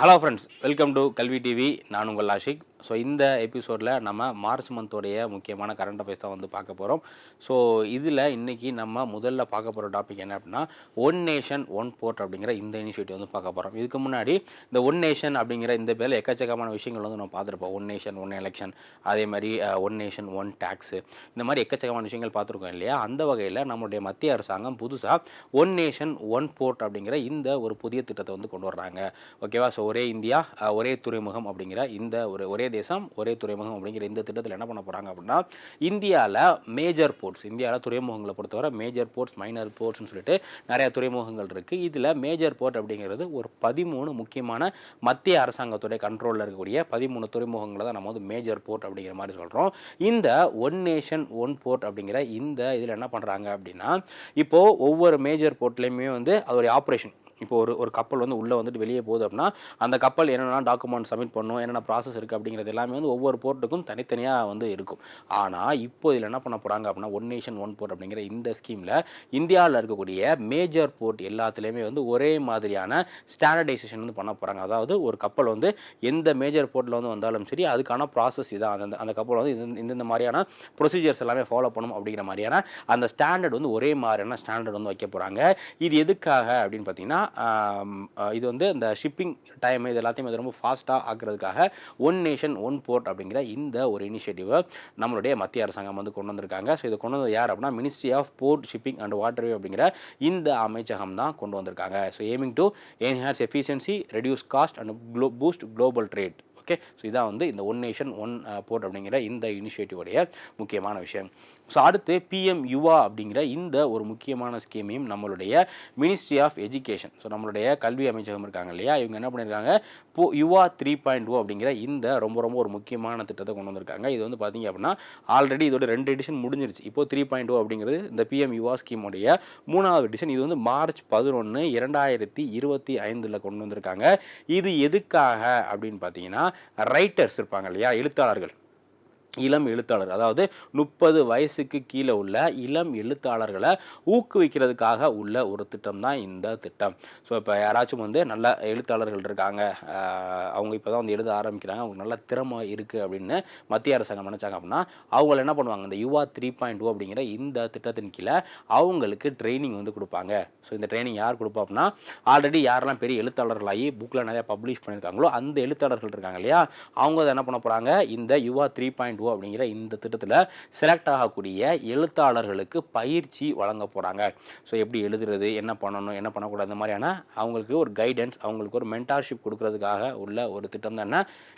Hello friends welcome to Kalvi TV நான் உங்கள் Ashiq. So இந்த எபிசோடில் நம்ம மார்ச் மந்தோடைய முக்கியமான கரண்ட் அஃபேர்ஸ் தான் வந்து பார்க்க போகிறோம் ஸோ இதில் இன்றைக்கி நம்ம முதல்ல பார்க்க போகிற டாபிக் என்ன அப்படின்னா ஒன் நேஷன் ஒன் போர்ட் அப்படிங்கிற இந்த இனிஷியேட்டிவ் வந்து பார்க்க போகிறோம் இதுக்கு முன்னாடி இந்த ஒன் நேஷன் அப்படிங்கிற இந்த பேரில் எக்கச்சக்கமான விஷயங்கள் வந்து நம்ம பார்த்துருப்போம். ஒன் நேஷன் ஒன் எலெக்ஷன் அதே மாதிரி ஒன் நேஷன் ஒன் டேக்ஸு இந்த மாதிரி எக்கச்சக்கமான விஷயங்கள் பார்த்துருக்கோம் இல்லையா? அந்த வகையில் நம்மளுடைய மத்திய அரசாங்கம் புதுசாக ஒன் நேஷன் ஒன் போர்ட் அப்படிங்கிற இந்த ஒரு புதிய திட்டத்தை வந்து கொண்டு வர்றாங்க. ஓகேவா ஸோ ஒரே இந்தியா ஒரே துறைமுகம் அப்படிங்கிற இந்த ஒரு ஒரே தேசம் ஒரே துறைமுகம் அப்படிங்கிற இந்த திட்டத்தில் என்ன பண்ண போகிறாங்க அப்படின்னா இந்தியாவில் மேஜர் போர்ட்ஸ் இந்தியாவில் துறைமுகங்களை பொறுத்தவரை மேஜர் போர்ட்ஸ் மைனர் போர்ட்ஸ்னு சொல்லிட்டு நிறைய துறைமுகங்கள் இருக்குது இதில் மேஜர் போர்ட் அப்படிங்கிறது ஒரு பதிமூணு முக்கியமான மத்திய அரசாங்கத்துடைய கண்ட்ரோலில் இருக்கக்கூடிய பதிமூணு துறைமுகங்களை தான் நம்ம வந்து மேஜர் போர்ட் அப்படிங்கிற மாதிரி சொல்கிறோம் இந்த ஒன் நேஷன் ஒன் போர்ட் அப்படிங்கிற இந்த இதில் என்ன பண்ணுறாங்க அப்படின்னா இப்போது ஒவ்வொரு மேஜர் போர்ட்லேயுமே வந்து அதோடைய ஆப்ரேஷன் இப்போ ஒரு ஒரு கப்பல் வந்து உள்ளே வந்துட்டு வெளியே போகுது அப்படின்னா அந்த கப்பல் என்னென்ன டாக்குமெண்ட் சப்மிட் பண்ணும் என்னென்ன ப்ராசஸ் இருக்குது அப்படிங்கிறது எல்லாமே வந்து ஒவ்வொரு போர்ட்டுக்கும் தனித்தனியாக வந்து இருக்கும். ஆனால் இப்போ இதில் என்ன பண்ண போகிறாங்க அப்படின்னா ஒன் நேஷன் ஒன் போர்ட் அப்படிங்கிற இந்த ஸ்கீமில் இந்தியாவில் இருக்கக்கூடிய மேஜர் போர்ட் எல்லாத்துலேயுமே வந்து ஒரே மாதிரியான ஸ்டாண்டர்டைசேஷன் வந்து பண்ண போகிறாங்க அதாவது ஒரு கப்பல் வந்து எந்த மேஜர் போர்ட்டில் வந்து வந்தாலும் சரி அதுக்கான ப்ராசஸ் இதான். அந்த அந்த கப்பல் வந்து இந்த- இந்தந்த மாதிரியான ப்ரொசீஜர்ஸ் எல்லாமே ஃபாலோ பண்ணும் அப்படிங்கிற மாதிரியான அந்த ஸ்டாண்டர்ட் வந்து ஒரே மாதிரியான ஸ்டாண்டர்ட் வந்து வைக்க போகிறாங்க இது எதுக்காக அப்படின்னு பார்த்தீங்கன்னா இது வந்து இந்த ஷிப்பிங் டைம் இது எல்லாத்தையும் ரொம்ப ஃபாஸ்ட்டாக ஆக்குறதுக்காக ஒன் நேஷன் ஒன் போர்ட் அப்படிங்கிற இந்த ஒரு இனிஷியேட்டிவை நம்மளுடைய மத்திய அரசாங்கம் வந்து கொண்டு வந்திருக்காங்க. ஸோ இதை கொண்டு வந்தது யார் அப்படின்னா ministry of port shipping and waterway அப்படிங்கிற இந்த அமைச்சகம் தான் கொண்டு வந்திருக்காங்க. So aiming to enhance efficiency reduce cost and glow boost global trade okay so இதான் வந்து இந்த ஒன் நேஷன் ஒன் போர்ட் அப்படிங்கிற இந்த இனிஷியேட்டிவுடைய முக்கியமான விஷயம். ஸோ அடுத்து பிஎம் யுவா அப்படிங்கிற இந்த ஒரு முக்கியமான ஸ்கீமையும் நம்மளுடைய மினிஸ்ட்ரி ஆஃப் எஜுகேஷன் ஸோ நம்மளுடைய கல்வி அமைச்சகம் இருக்காங்க இல்லையா? இவங்க என்ன பண்ணியிருக்காங்க போ யுவா த்ரீ பாயிண்ட் ஓ அப்படிங்கிற இந்த ரொம்ப ரொம்ப ஒரு முக்கியமான திட்டத்தை கொண்டு வந்திருக்காங்க. இது வந்து பார்த்தீங்க அப்படின்னா ஆல்ரெடி இதோட ரெண்டு எடிஷன் முடிஞ்சிருச்சு. இப்போ த்ரீ பாயிண்ட் ஓ அப்படிங்கிறது இந்த பிஎம் யுவா ஸ்கீமுடைய மூணாவது எடிஷன் இது வந்து மார்ச் பதினொன்று இரண்டாயிரத்தி இருபத்தி ஐந்தில் கொண்டு வந்திருக்காங்க. இது எதுக்காக அப்படின்னு பார்த்தீங்கன்னா ரைட்டர்ஸ் இருப்பாங்க இல்லையா எழுத்தாளர்கள். இளம் எழுத்தாளர் அதாவது முப்பது வயசுக்கு கீழே உள்ள இளம் எழுத்தாளர்களை ஊக்குவிக்கிறதுக்காக உள்ள ஒரு திட்டம் தான் இந்த திட்டம். ஸோ இப்போ யாராச்சும் வந்து நல்ல எழுத்தாளர்கள் இருக்காங்க அவங்க இப்போ தான் வந்து எழுத ஆரம்பிக்கிறாங்க அவங்க நல்ல திறமை இருக்குது அப்படின்னு மத்திய அரசாங்கம் நினச்சாங்க அப்படின்னா அவங்கள என்ன பண்ணுவாங்க? இந்த யுவா த்ரீ பாயிண்ட் டூ அப்படிங்கிற இந்த திட்டத்தின் கீழே அவங்களுக்கு ட்ரைனிங் வந்து கொடுப்பாங்க. ஸோ இந்த ட்ரைனிங் யார் கொடுப்பா அப்படின்னா ஆல்ரெடி யாரெல்லாம் பெரிய எழுத்தாளர்களாகி புக்கில் நிறையா பப்ளிஷ் பண்ணியிருக்காங்களோ அந்த எழுத்தாளர்கள் இருக்காங்க இல்லையா? அவங்க அதை என்ன பண்ண போகிறாங்க இந்த யுவா த்ரீ பாயிண்ட் டூ அப்படிங்கிற இந்த திட்டத்தில் செலக்ட் ஆகக்கூடிய எழுத்தாளர்களுக்கு பயிற்சி வழங்க போகிறாங்க ஸோ எப்படி எழுதுறது என்ன பண்ணணும் என்ன பண்ணக்கூடாது இந்த மாதிரியான அவங்களுக்கு ஒரு கைடன்ஸ் அவங்களுக்கு ஒரு மென்டார்ஷிப் கொடுக்கறதுக்காக உள்ள ஒரு திட்டம் தான்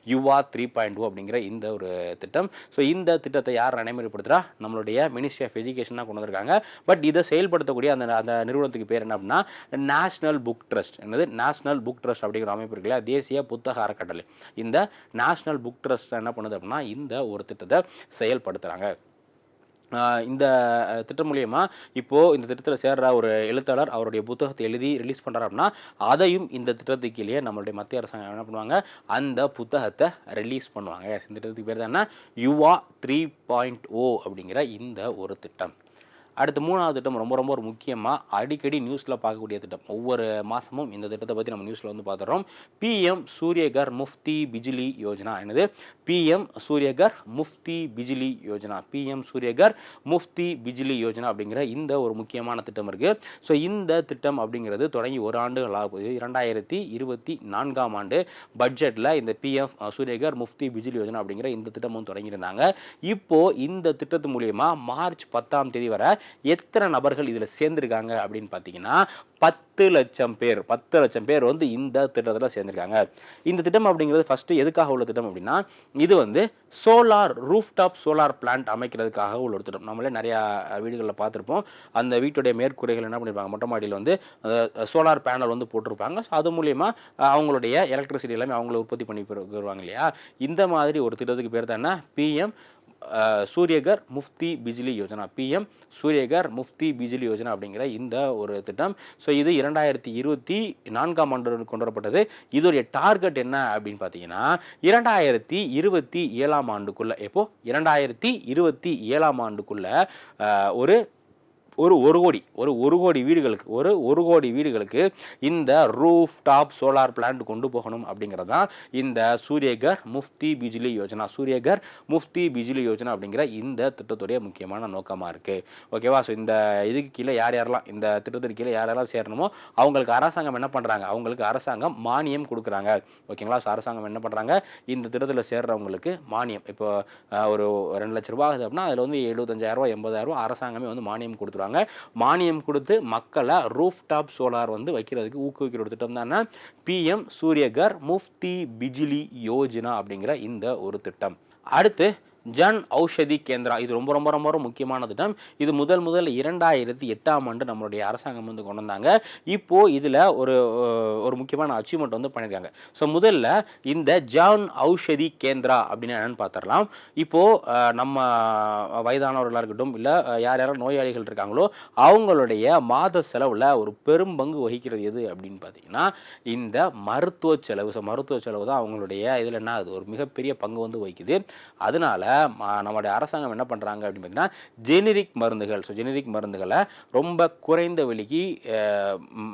யுவா த்ரீ பாயிண்ட் டூ அப்படிங்கிற இந்த ஒரு திட்டம். ஸோ இந்த திட்டத்தை யார் நடைமுறைப்படுத்துகிறா நம்மளுடைய மினிஸ்ட்ரி ஆஃப் எஜுகேஷனாக கொண்டு வந்திருக்காங்க. பட் இதை செயல்படுத்தக்கூடிய அந்த அந்த நிறுவனத்துக்கு பேர் என்ன அப்படின்னா நேஷனல் புக் ட்ரஸ்ட் என்னது? நேஷனல் புக் ட்ரஸ்ட் அப்படிங்கிற அமைப்பு இருக்குல்ல தேசிய புத்தக அறக்கட்டளை. இந்த நேஷனல் புக் ட்ரஸ்ட் என்ன பண்ணுது அப்படின்னா இந்த ஒரு திட்டத்தை செயல்படுத்துகிறாங்க இந்த திட்டம் மூலயமா இப்போது இந்த திட்டத்தில் சேர்ற ஒரு எழுத்தாளர் அவருடைய புத்தகத்தை எழுதி ரிலீஸ் பண்ணுறாரு அப்படின்னா அதையும் இந்த திட்டத்துக்கு கீழே நம்மளுடைய மத்திய அரசாங்கம் என்ன பண்ணுவாங்க? அந்த புத்தகத்தை ரிலீஸ் பண்ணுவாங்க. இந்த திட்டத்துக்கு பேர் தான் என்ன? யுவா த்ரீ பாயிண்ட் ஓ அப்படிங்கிற இந்த ஒரு திட்டம். அடுத்து மூணாவது திட்டம் ரொம்ப ரொம்ப ஒரு முக்கியமாக அடிக்கடி நியூஸில் பார்க்கக்கூடிய திட்டம். ஒவ்வொரு மாதமும் இந்த திட்டத்தை பற்றி நம்ம நியூஸில் வந்து பார்த்துறோம் பிஎம் சூரியகர் முஃப்தி பிஜிலி யோஜனா என்னது? பிஎம் சூரியகர் முஃப்தி பிஜிலி யோஜனா. பிஎம் சூரியகர் முஃப்தி பிஜிலி யோஜனா அப்படிங்கிற இந்த ஒரு முக்கியமான திட்டம் இருக்குது ஸோ இந்த திட்டம் அப்படிங்கிறது தொடங்கி ஒரு ஆண்டுகள் ஆகுது இரண்டாயிரத்தி இருபத்தி நான்காம் ஆண்டு பட்ஜெட்டில் இந்த பிஎம் சூரியகர் முஃப்தி பிஜிலி யோஜனா அப்படிங்கிற இந்த திட்டமும் தொடங்கியிருந்தாங்க. இப்போது இந்த திட்டத்து மூலயமா மார்ச் பத்தாம் தேதி வரை எத்தனை நபர்கள் இதில் சேர்ந்துருக்காங்க அப்படின்னு பார்த்தீங்கன்னா பத்து லட்சம் பேர் பத்து லட்சம் பேர் வந்து இந்த திட்டத்தில் சேர்ந்துருக்காங்க. இந்த திட்டம் அப்படிங்கிறது ஃபஸ்ட்டு எதுக்காக உள்ள திட்டம் அப்படின்னா இது வந்து சோலார் ரூஃப்டாப் சோலார் பிளான்ட் அமைக்கிறதுக்காக உள்ள ஒரு திட்டம். நம்மளே நிறையா வீடுகளில் பார்த்துருப்போம். அந்த வீட்டுடைய மேற்கூரைகள் என்ன பண்ணியிருப்பாங்க மொட்டை மாடியில் வந்து சோலார் பேனல் வந்து போட்டிருப்பாங்க. ஸோ அது மூலிமா அவங்களுடைய எலக்ட்ரிசிட்டி எல்லாமே அவங்கள உற்பத்தி பண்ணி வருவாங்க இல்லையா? இந்த மாதிரி ஒரு திட்டத்துக்கு பேர் தான் என்ன? பிஎம் சூரியகர் முஃப்தி பிஜிலி யோஜனா பிஎம் சூரியகர் முஃப்தி பிஜிலி யோஜனா அப்படிங்கிற இந்த ஒரு திட்டம். ஸோ இது இரண்டாயிரத்தி இருபத்தி நான்காம் ஆண்டு கொண்டு வரப்பட்டது இதோடைய டார்கெட் என்ன அப்படின்னு பார்த்தீங்கன்னா இரண்டாயிரத்தி இருபத்தி ஏழாம் ஆண்டுக்குள்ளே எப்போ? இரண்டாயிரத்தி இருபத்தி ஏழாம் ஆண்டுக்குள்ள ஒரு ஒரு ஒரு கோடி ஒரு ஒரு கோடி வீடுகளுக்கு ஒரு ஒரு கோடி வீடுகளுக்கு இந்த ரூஃப் டாப் சோலார் பிளான்ட் கொண்டு போகணும் அப்படிங்கிறது தான் இந்த சூரியகர் முஃப்தி பிஜிலி யோஜனா. சூரியகர் முஃப்தி பிஜிலி யோஜனா அப்படிங்கிற இந்த திட்டத்துடைய முக்கியமான நோக்கமாக இருக்குது ஓகேவா ஸோ இந்த இதுக்கு கீழே யார் யாரெல்லாம் இந்த திட்டத்திற்கு கீழே யார் யாரெல்லாம் சேரணுமோ அவங்களுக்கு அரசாங்கம் என்ன பண்ணுறாங்க அவங்களுக்கு அரசாங்கம் மானியம் கொடுக்குறாங்க. ஓகேங்களா ஸோ அரசாங்கம் என்ன பண்ணுறாங்க இந்த திட்டத்தில் சேர்றவங்களுக்கு மானியம். இப்போ ஒரு ரெண்டு லட்ச ரூபா ஆகுது அப்படின்னா அதில் வந்து எழுபத்தஞ்சாயிரரூவா எண்பதாயிரரூவா அரசாங்கமே வந்து மானியம் கொடுத்துருவாங்க. மானியம் கொடுத்து மக்களை ரூஃப் டாப் சோலார் வந்து வைக்கிறதுக்கு ஊக்குவிக்கிற ஒரு திட்டம் தானே? பிஎம் சூரியகர் முஃப்தி பிஜிலி யோஜனா அப்படிங்கிற இந்த ஒரு திட்டம். அடுத்து ஜன் ஔஷதி கேந்திரா. இது ரொம்ப ரொம்ப ரொம்ப முக்கியமான திட்டம் இது முதல் முதல் இரண்டாயிரத்தி எட்டாம் ஆண்டு நம்மளுடைய அரசாங்கம் வந்து கொண்டு வந்தாங்க. இப்போது இதில் ஒரு ஒரு முக்கியமான அச்சீவ்மெண்ட் வந்து பண்ணியிருக்காங்க. ஸோ முதல்ல இந்த ஜான் ஔஷதி கேந்திரா அப்படின்னு என்னன்னு பார்த்துடலாம். இப்போது நம்ம வயதானவர்களாக இருக்கட்டும் இல்லை யார் யாரும் நோயாளிகள் இருக்காங்களோ அவங்களுடைய மாத செலவில் ஒரு பெரும் பங்கு வகிக்கிறது எது அப்படின்னு பார்த்தீங்கன்னா இந்த மருத்துவ செலவு. ஸோ மருத்துவ செலவு தான் அவங்களுடைய இதில் என்ன ஆகுது? ஒரு மிகப்பெரிய பங்கு வந்து வகிக்குது. அதனால நம்முடைய அரசாங்கம் என்ன பண்ணுறாங்க அப்படின்னு பார்த்தீங்கன்னா ஜெனரிக் மருந்துகள். ஸோ ஜெனரிக் மருந்துகளை ரொம்ப குறைந்த விலைக்கு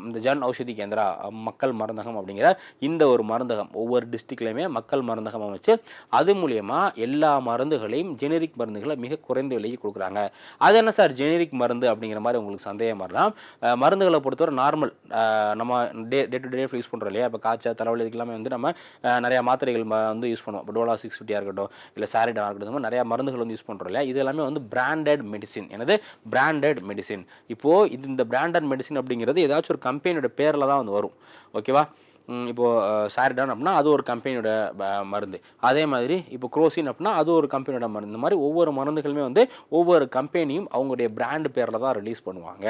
இந்த ஜன் ஔஷதி கேந்திரா மக்கள் மருந்தகம் அப்படிங்கிற இந்த ஒரு மருந்தகம் ஒவ்வொரு டிஸ்ட்ரிக்ட்லையுமே மக்கள் மருந்தகம் அமைச்சு அது மூலயமா எல்லா மருந்துகளையும் ஜெனரிக் மருந்துகளை மிக குறைந்த விலைக்கு கொடுக்குறாங்க. அது என்ன சார்? ஜெனரிக் மருந்து அப்படிங்கிற மாதிரி உங்களுக்கு சந்தேகம் வரலாம் மருந்துகளை பொறுத்தவரை நார்மல் நம்ம டே டே டு டே யூஸ் பண்ணுறோம் இல்லையா? இப்போ காய்ச்சல் தலைவலி இதுக்கெல்லாமே வந்து நம்ம நிறையா மாத்திரைகள் வந்து யூஸ் பண்ணுவோம். இப்போ டோலா சிக்ஸ் ஃபிஃப்டியாக இருக்கட்டும் இல்லை சாரிடாக இருக்கட்டும் இந்த மாதிரி மருந்துகள் வந்து யூஸ் பண்ணுறோம் இல்லையா? இது எல்லாமே வந்து பிராண்டட் மெடிசின் எனது பிராண்டட் மெடிசின் இப்போது இது இந்த பிராண்டட் மெடிசின் அப்படிங்கிறது ஏதாச்சும் ஒரு கம்பெனியோட பேரில் தான் வந்து வரும். ஓகேவா இப்போது சாரிடான் அப்படின்னா அது ஒரு கம்பெனியோட மருந்து. அதே மாதிரி இப்போ குரோசின் அப்படின்னா அது ஒரு கம்பெனியோட மருந்து. இந்த மாதிரி ஒவ்வொரு மருந்துகளுமே வந்து ஒவ்வொரு கம்பெனியும் அவங்களுடைய பிராண்டு பேரில் தான் ரிலீஸ் பண்ணுவாங்க.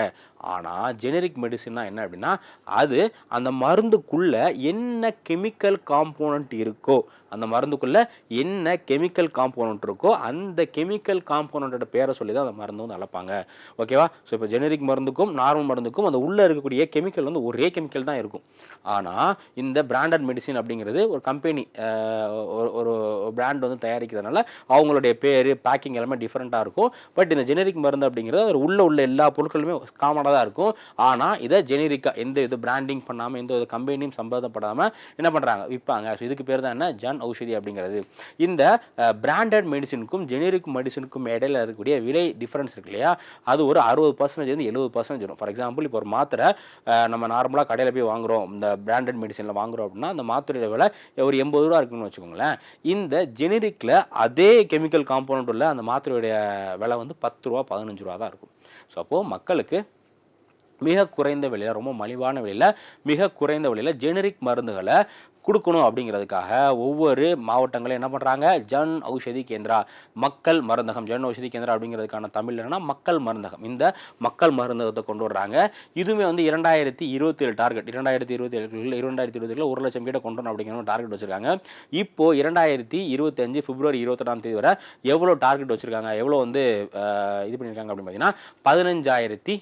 ஆனால் ஜெனரிக் மெடிசின்னா என்ன அப்படின்னா அது அந்த மருந்துக்குள்ளே என்ன கெமிக்கல் காம்போனன்ட் இருக்கோ அந்த மருந்துக்குள்ளே என்ன கெமிக்கல் காம்போனன்ட் இருக்கோ அந்த கெமிக்கல் காம்போனண்ட்டோட பேரை சொல்லி தான் அந்த மருந்து வந்து அளப்பாங்க. ஓகேவா? ஸோ இப்போ ஜெனரிக் மருந்துக்கும் நார்மல் மருந்துக்கும் அந்த உள்ளே இருக்கக்கூடிய கெமிக்கல் வந்து ஒரே கெமிக்கல் தான் இருக்கும். ஆனால் இந்த பிராண்டட் மெடிசின் அப்படிங்கிறது ஒரு கம்பெனி ஒரு ஒரு பிராண்ட் வந்து தயாரிக்கிறதுனால அவங்களுடைய பேர் பேக்கிங் எல்லாமே டிஃப்ரெண்ட்டாக இருக்கும். பட் இந்த ஜெனரிக் மருந்து அப்படிங்கிறது அது உள்ள உள்ள எல்லா பொருட்களுமே காமனாக தான் இருக்கும். ஆனால் இதை ஜெனரிக்காக எந்த இது பிராண்டிங் பண்ணாமல் எந்த ஒரு கம்பெனியும் சம்பந்தப்படாமல் என்ன பண்ணுறாங்க விற்பாங்க ஸோ இதுக்கு பேர் தான் என்ன? ஜன் ஔஷதி அப்படிங்கிறது. இந்த பிராண்டட் மெடிசினுக்கும் ஜெனரிக் மெடிசினுக்கும் இடையில இருக்கக்கூடிய விலை டிஃப்ரென்ஸ் இருக்கு இல்லையா? அது ஒரு அறுபது பர்சன்டேஜ் வந்து எழுபது பர்சன்டேஜ் வரும். ஃபார் எக்ஸாம்பிள் இப்போ ஒரு மாத்திரை நம்ம நார்மலாக கடையில் போய் வாங்குறோம். இந்த பிராண்டட் மெடிசனில் வாங்குறோம் அப்படின்னா அந்த மாத்திரையோட விலை ஒரு எண்பது ரூபா இருக்குன்னு வச்சுக்கோங்களேன். இந்த ஜெனரிக்கில் அதே கெமிக்கல் காம்பவுண்ட் உள்ள அந்த மாத்திரையுடைய விலை வந்து பத்து ரூபா பதினஞ்சு ரூபா தான் இருக்கும். ஸோ அப்போது மக்களுக்கு மிக குறைந்த விலையில் ரொம்ப மலிவான விலையில் மிக குறைந்த விலையில் ஜெனரிக் மருந்துகளை கொடுக்கணும் அப்படிங்கிறதுக்காக ஒவ்வொரு மாவட்டங்களும் என்ன பண்ணுறாங்க ஜன் ஔஷதி கேந்திரா மக்கள் மருந்தகம். ஜன் ஔஷதி கேந்திரா அப்படிங்கிறதுக்கான தமிழ் என்னன்னா மக்கள் மருந்தகம். இந்த மக்கள் மருந்தகத்தை கொண்டு வர்றாங்க. இதுவுமே வந்து இரண்டாயிரத்தி இருபத்தி ஏழு டார்கெட் இரண்டாயிரத்தி இருபத்தி ஏழு இரண்டாயிரத்தி இருபத்தி ஏழு ஒரு லட்சம் கிட்ட கொண்டு வரணும் அப்படிங்கிற டார்கெட் வச்சிருக்காங்க. இப்போ இரண்டாயிரத்தி இருபத்தஞ்சு பிப்ரவரி இருபத்தெட்டாம் தேதி வரை எவ்வளோ டார்கெட் வச்சிருக்காங்க? எவ்வளோ வந்து இது பண்ணியிருக்காங்க அப்படின்னு பார்த்தீங்கன்னா பதினஞ்சாயிரத்தி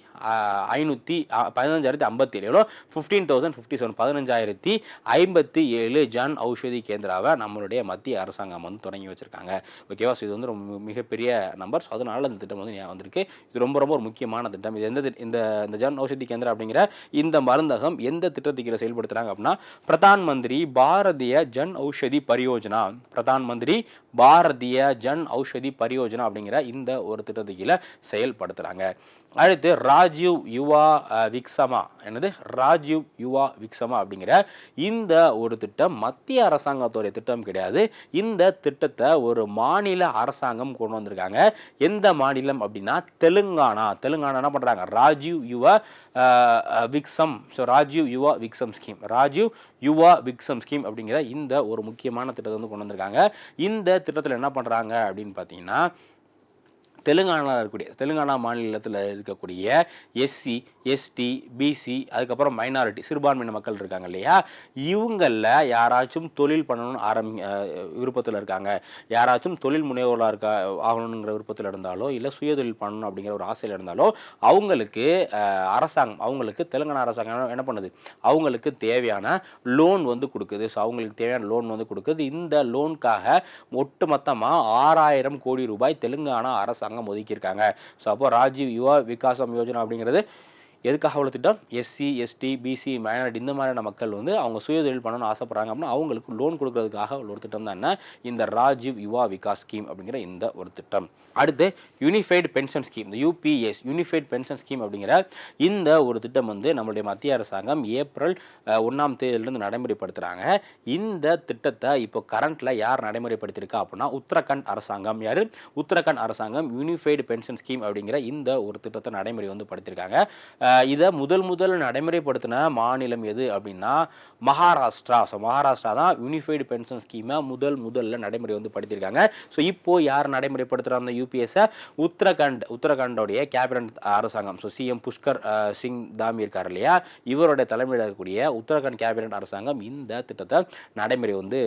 ஐநூற்றி பதினஞ்சாயிரத்தி ஐம்பத்தி ஏழு எவ்வளோ ஃபிஃப்டீன் தௌசண்ட் ஃபிஃப்டி செவன் பதினஞ்சாயிரத்தி ஐம்பத்தி ஏழு ஜன் ஔஷதி கேந்திராவை நம்மளுடைய மத்திய அரசாங்கம் வந்து தொடங்கி வச்சிருக்காங்க. ஓகேவா ஸோ இது வந்து ரொம்ப மிகப்பெரிய நம்பர் ஸோ அதனால் இந்த திட்டம் வந்து வந்திருக்கு. இது ரொம்ப ரொம்ப ஒரு முக்கியமான திட்டம். இது எந்த தி- இந்த இந்த ஜன் ஔஷதி கேந்திரா அப்படிங்கிற இந்த மருந்தகம் எந்த திட்டத்துக்கு செயல்படுத்துகிறாங்க அப்படின்னா பிரதான் மந்திரி பாரதிய ஜன் ஔஷதி பரியோஜனா. பிரதான் மந்திரி பாரதிய ஜன் ஔஷதி பரியோஜனா அப்படிங்கிற இந்த ஒரு திட்டத்துக்கு செயல்படுத்துகிறாங்க அடுத்து ராஜீவ் யுவா விக்ஸமா என்னது? ராஜீவ் யுவா விக்ஸமா அப்படிங்கிற இந்த ஒரு திட்டம் மத்திய அரசாங்கத்துடைய திட்டம் கிடையாது. இந்த திட்டத்தை ஒரு மாநில அரசாங்கம் கொண்டு வந்திருக்காங்க. எந்த மாநிலம் அப்படின்னா தெலுங்கானா. தெலுங்கானா என்ன பண்ணுறாங்க Rajiv Yuva Vikasam so Rajiv Yuva Vikasam scheme Rajiv Yuva Vikasam scheme அப்படிங்கிற இந்த ஒரு முக்கியமான திட்டத்தை வந்து கொண்டு வந்திருக்காங்க. இந்த திட்டத்தில் என்ன பண்ணுறாங்க அப்படின்னு பார்த்தீங்கன்னா தெலுங்கானாவில் இருக்கக்கூடிய தெலுங்கானா மாநிலத்தில் இருக்கக்கூடிய எஸ்சி எஸ்டி பிசி அதுக்கப்புறம் மைனாரிட்டி சிறுபான்மையின மக்கள் இருக்காங்க இல்லையா? இவங்களில் யாராச்சும் தொழில் பண்ணணும்னு ஆரம்பி விருப்பத்தில் இருக்காங்க. யாராச்சும் தொழில் முனைவோராக இருக்கா ஆகணுங்கிற விருப்பத்தில் இருந்தாலோ இல்லை சுயதொழில் பண்ணணும் அப்படிங்கிற ஒரு ஆசையில் இருந்தாலோ அவங்களுக்கு அரசாங்கம் அவங்களுக்கு தெலுங்கானா அரசாங்கம் என்ன பண்ணுது? அவங்களுக்கு தேவையான லோன் வந்து கொடுக்குது. ஸோ அவங்களுக்கு தேவையான லோன் வந்து கொடுக்குது. இந்த லோனுக்காக ஒட்டுமொத்தமாக ஆறாயிரம் கோடி ரூபாய் தெலுங்கானா அரசாங்கம் தங்கம் ஒதுக்கியிருக்காங்க. ஸோ அப்போ ராஜீவ் யுவா விகாசம் யோஜனா அப்படிங்கிறது எதுக்காக அவ்வளோ திட்டம்? எஸ்சி எஸ்டி பிசி மைனாரிட்டி இந்த மாதிரியான மக்கள் வந்து அவங்க சுயதொழில் பண்ணணும்னு ஆசைப்பட்றாங்க அப்படின்னா அவங்களுக்கு லோன் கொடுக்கறதுக்காக உள்ள ஒரு திட்டம் தான் என்ன? இந்த ராஜீவ் யுவா விகாஸ் ஸ்கீம் அப்படிங்கிற இந்த ஒரு திட்டம். அடுத்து யூனிஃபைடு பென்ஷன் ஸ்கீம் இந்த யூபிஎஸ் யூனிஃபைடு பென்ஷன் ஸ்கீம் அப்படிங்கிற இந்த ஒரு திட்டம் வந்து நம்மளுடைய மத்திய அரசாங்கம் ஏப்ரல் ஒன்றாம் தேதியிலிருந்து நடைமுறைப்படுத்துகிறாங்க இந்த திட்டத்தை இப்போ கரண்ட்டில் யார் நடைமுறைப்படுத்தியிருக்கா அப்படின்னா உத்தரகாண்ட் அரசாங்கம். யார்? உத்தரகாண்ட் அரசாங்கம் யூனிஃபைடு பென்ஷன் ஸ்கீம் அப்படிங்கிற இந்த ஒரு திட்டத்தை நடைமுறை வந்து படுத்தியிருக்காங்க இதை முதல் முதல் நடைமுறைப்படுத்தின மாநிலம் எது அப்படின்னா மகாராஷ்டிரா. ஸோ மகாராஷ்டிரா தான் யூனிஃபைடு பென்ஷன் ஸ்கீமை முதல் முதல்ல நடைமுறை வந்து படுத்தியிருக்காங்க ஸோ இப்போது யார் நடைமுறைப்படுத்துகிற அந்த யூபிஎஸ்ஸை உத்தரகாண்ட் உத்தரகாண்டோடைய கேபினட் அரசாங்கம். ஸோ சிஎம் புஷ்கர் சிங் தாமி இருக்கார் இல்லையா? இவருடைய தலைமையில் இருக்கக்கூடிய உத்தரகாண்ட் கேபினட் அரசாங்கம் இந்த திட்டத்தை நடைமுறை வந்து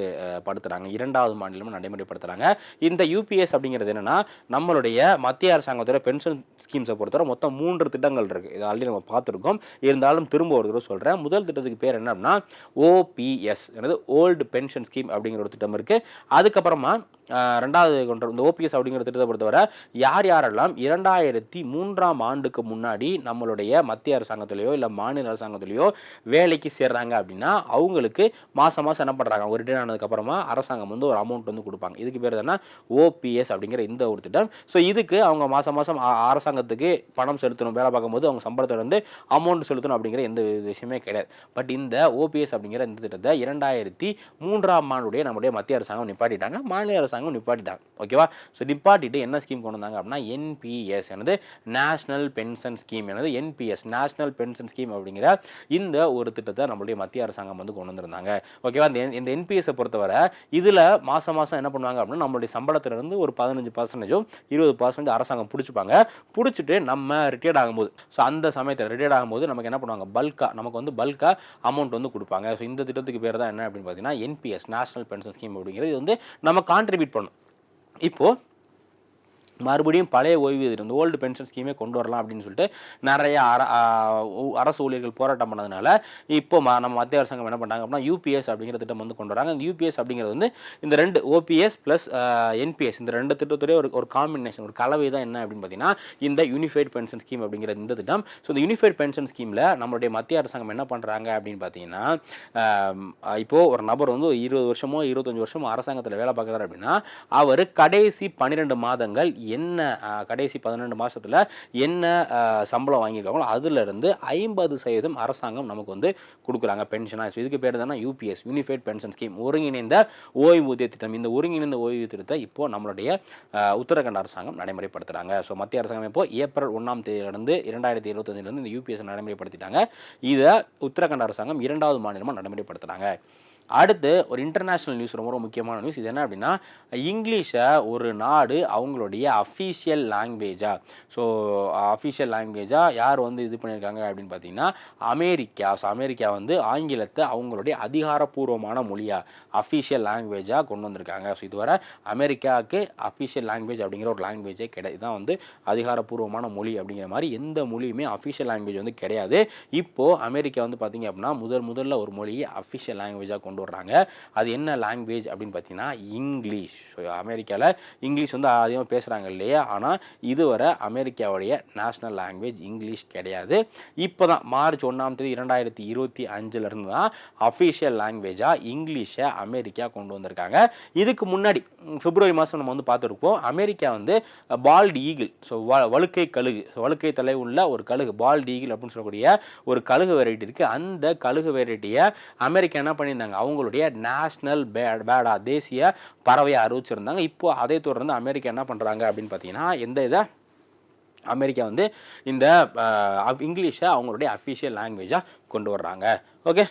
படுத்துகிறாங்க இரண்டாவது மாநிலமும் நடைமுறைப்படுத்துகிறாங்க இந்த யூபிஎஸ் அப்படிங்கிறது என்னென்னா நம்மளுடைய மத்திய அரசாங்கத்தோட பென்ஷன் ஸ்கீம்ஸை பொறுத்தவரை மொத்தம் மூன்று திட்டங்கள் இருக்குது இது ஆல்ரெடி நம்ம பார்த்துருக்கோம். இருந்தாலும் திரும்ப ஒரு தடவை சொல்கிறேன் முதல் திட்டத்துக்கு பேர் என்ன அப்படின்னா ஓபிஎஸ் எனது ஓல்டு பென்ஷன் ஸ்கீம் அப்படிங்கிற ஒரு திட்டம் இருக்கு. அதுக்கப்புறமா ரெண்டாவது கொண்ட இந்த ஓபிஎஸ் அப்படிங்கிற திட்டத்தை பொறுத்தவரை யார் யாரெல்லாம் இரண்டாயிரத்தி மூன்றாம் ஆண்டுக்கு முன்னாடி நம்மளுடைய மத்திய அரசாங்கத்திலேயோ இல்லை மாநில அரசாங்கத்திலேயோ வேலைக்கு சேர்றாங்க அப்படின்னா அவங்களுக்கு மாதம் மாதம் என்ன பண்ணுறாங்க ஒரு ரிட்டர்ன் ஆனதுக்கப்புறமா அரசாங்கம் வந்து ஒரு அமௌண்ட் வந்து கொடுப்பாங்க. இதுக்கு பேர் என்ன ஓபிஎஸ் அப்படிங்கிற இந்த ஒரு திட்டம். ஸோ இதுக்கு அவங்க மாதம் மாதம் அரசாங்கத்துக்கு பணம் செலுத்தணும் வேலை பார்க்கும்போது அவங்க சம்பளத்தில் வந்து அமௌண்ட் செலுத்தணும் அப்படிங்கிற எந்த விஷயமே கிடையாது. பட் இந்த ஓபிஎஸ் அப்படிங்கிற இந்த திட்டத்தை இரண்டாயிரத்தி மூன்றாம் ஆண்டுடைய நம்முடைய மத்திய அரசாங்கம் நிப்பாட்டிட்டாங்க. மாநில அரசாங்கம் நிப்பாட்டிட்டாங்க. ஓகேவா ஸோ நிப்பாட்டிட்டு என்ன ஸ்கீம் கொண்டு வந்தாங்க அப்படின்னா என்பிஎஸ் எனது நேஷனல் பென்ஷன் ஸ்கீம் எனது என்பிஎஸ் நேஷனல் பென்ஷன் ஸ்கீம் அப்படிங்கிற இந்த ஒரு திட்டத்தை நம்மளுடைய மத்திய அரசாங்கம் வந்து கொண்டு வந்திருந்தாங்க. ஓகேவா இந்த இந்த என்பிஎஸ்ஸை பொறுத்தவரை இதில் மாதம் மாதம் என்ன பண்ணுவாங்க அப்படின்னா நம்மளுடைய சம்பளத்திலிருந்து ஒரு பதினஞ்சு பர்சன்டேஜும் இருபது பர்சன்டேஜ் அரசாங்கம் பிடிச்சிப்பாங்க. பிடிச்சிட்டு நம்ம ரிட்டையர்ட் ஆகும்போது ஸோ அந்த சமயத்தில் ரிட்டையர்ட் ஆகும்போது நமக்கு என்ன பண்ணுவாங்க? பல்காக நமக்கு வந்து பல்காக அமௌண்ட் வந்து கொடுப்பாங்க. ஸோ இந்த திட்டத்துக்கு பேர் தான் என்ன அப்படின்னு பார்த்தீங்கன்னா என்பிஎஸ் நேஷனல் பென்ஷன் ஸ்கீம் அப்படிங்கிறது. இது வந்து நம்ம கான்ட்ரிபியூட் பண்ணும் இப்போது மறுபடியும் பழைய ஓய்வூதியம் இந்த ஓல்டு பென்ஷன் ஸ்கீமே கொண்டு வரலாம் அப்படின்னு சொல்லிட்டு நிறைய அர அரசு ஊழியர்கள் போராட்டம் பண்ணதுனால இப்போ ம- நம்ம மத்திய அரசாங்கம் என்ன பண்ணாங்க அப்படின்னா யூபிஎஸ் அப்படிங்கிற திட்டம் வந்து கொண்டு வராங்க. இந்த யூபிஎஸ் அப்படிங்கிறது வந்து இந்த ரெண்டு ஓபிஎஸ் ப்ளஸ் என்பிஎஸ் இந்த ரெண்டு திட்டத்துடைய ஒரு ஒரு காம்பினேஷன் ஒரு கலவை தான் என்ன அப்படின்னு பார்த்தீங்கன்னா இந்த யூனிஃபைட் பென்ஷன் ஸ்கீம் அப்படிங்கிற இந்த திட்டம். ஸோ இந்த யூனிஃபைட் பென்ஷன் ஸ்கீமில் நம்மளுடைய மத்திய அரசாங்கம் என்ன பண்ணுறாங்க அப்படின்னு பார்த்தீங்கன்னா இப்போது ஒரு நபர் வந்து இருபது வருஷமோ இருபத்தஞ்சு வருஷமோ அரசாங்கத்தில் வேலை பார்க்குறாரு அப்படின்னா அவர் கடைசி பன்னிரெண்டு மாதங்கள் என்ன கடைசி பதினெண்டு மாதத்தில் என்ன சம்பளம் வாங்கியிருக்காங்களோ அதுலேருந்து ஐம்பது சதவீதம் அரசாங்கம் நமக்கு வந்து கொடுக்குறாங்க. பென்ஷனாக இதுக்கு பேர் தானே யூபிஎஸ் யூனிஃபைட் பென்ஷன் ஸ்கீம் ஒருங்கிணைந்த ஓய்வூதிய திட்டம். இந்த ஒருங்கிணைந்த ஓய்வூதிய திட்டத்தை இப்போ நம்மளுடைய உத்தரகண்ட் அரசாங்கம் நடைமுறைப்படுத்துகிறாங்க ஸோ மத்திய அரசாங்கம் இப்போ ஏப்ரல் ஒன்றாம் தேதியிலிருந்து இரண்டாயிரத்தி இருபத்தஞ்சிலிருந்து இந்த யூபிஎஸ் நடைமுறைப்படுத்திட்டாங்க. இதை உத்தரகண்ட் அரசாங்கம் இரண்டாவது மாநிலமாக நடைமுறைப்படுத்துகிறாங்க அடுத்து ஒரு இன்டர்நேஷ்னல் நியூஸ் ரொம்ப ரொம்ப முக்கியமான நியூஸ் இது என்ன அப்படின்னா இங்கிலீஷை ஒரு நாடு அவங்களுடைய அஃபீஷியல் லாங்குவேஜாக ஸோ அஃபீஷியல் லாங்குவேஜாக யார் வந்து இது பண்ணியிருக்காங்க அப்படின்னு பார்த்தீங்கன்னா அமெரிக்கா. ஸோ அமெரிக்கா வந்து ஆங்கிலத்தை அவங்களுடைய அதிகாரப்பூர்வமான மொழியாக அஃபீஷியல் லாங்குவேஜாக கொண்டு வந்திருக்காங்க. ஸோ இதுவரை அமெரிக்காவுக்கு அஃபீஷியல் லாங்குவேஜ் அப்படிங்கிற ஒரு லாங்குவேஜே கிடையாது இதுதான் வந்து அதிகாரப்பூர்வமான மொழி அப்படிங்கிற மாதிரி எந்த மொழியுமே அஃபீஷியல் லாங்குவேஜ் வந்து கிடையாது. இப்போது அமெரிக்கா வந்து பார்த்தீங்க அப்படின்னா முதல் முதல்ல ஒரு மொழியை அஃபிஷியல் லாங்குவேஜாக கொண்டு வர்றாங்க அது என்ன லாங்குவேஜ் அப்படின்னு பார்த்தீங்கன்னா இங்கிலீஷ். ஸோ அமெரிக்காவில் இங்கிலீஷ் வந்து அதிகமாக பேசுகிறாங்க இல்லையா? ஆனால் இதுவரை அமெரிக்காவுடைய நேஷ்னல் லாங்குவேஜ் இங்கிலீஷ் கிடையாது. இப்போ தான் மார்ச் ஒன்றாம் தேதி இரண்டாயிரத்தி இருபத்தி அஞ்சுலேருந்து தான் அஃபிஷியல் லாங்குவேஜாக இங்கிலீஷை அமெரிக்கா கொண்டு வந்திருக்காங்க. இதுக்கு முன்னாடி பிப்ரவரி மாதம் நம்ம வந்து பார்த்துருப்போம் அமெரிக்கா வந்து பால்ட் ஈகிள் ஸோ வழுக்கை கழுகு வழுக்கை தலை உள்ள ஒரு கழுகு பால்ட் ஈகிள் அப்படின்னு சொல்லக்கூடிய ஒரு கழுகு வெரைட்டி இருக்குது அந்த கழுகு வெரைட்டியை அமெரிக்கா என்ன பண்ணியிருந்தாங்க? அவங்களுடைய நேஷ்னல் பேட் பேடா தேசிய பறவையை அறிவிச்சிருந்தாங்க. இப்போது அதை தொடர்ந்து அமெரிக்கா என்ன பண்ணுறாங்க அப்படின்னு பார்த்தீங்கன்னா எந்த இதை அமெரிக்கா வந்து இந்த இங்கிலீஷை அவங்களுடைய அஃபிஷியல் லாங்குவேஜாக கொண்டு வர்றாங்க. ஓகே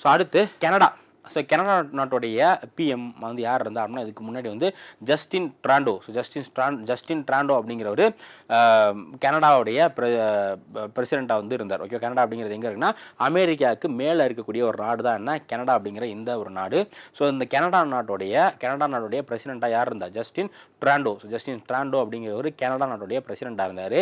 ஸோ அடுத்து கனடா. ஸோ கனடா நாட்டுடைய பிஎம் வந்து யார் இருந்தார் அப்படின்னா இதுக்கு முன்னாடி வந்து Justin Trudeau so Justin Trudeau Justin Trudeau அப்படிங்கிறவர் கனடாவுடைய பிரசிடெண்ட்டாக வந்து இருந்தார். ஓகே கனடா அப்படிங்கிறது எங்கே இருக்குன்னா அமெரிக்காவுக்கு மேலே இருக்கக்கூடிய ஒரு நாடு தான் என்ன? கனடா அப்படிங்கிற இந்த ஒரு நாடு. ஸோ இந்த கனடா நாட்டுடைய கனடா நாட்டுடைய பிரசிடெண்ட்டாக யார் இருந்தார் Justin Trudeau so Justin Trudeau அப்படிங்கிறவர் கனடா நாட்டுடைய பிரசிடெண்ட்டாக இருந்தார்.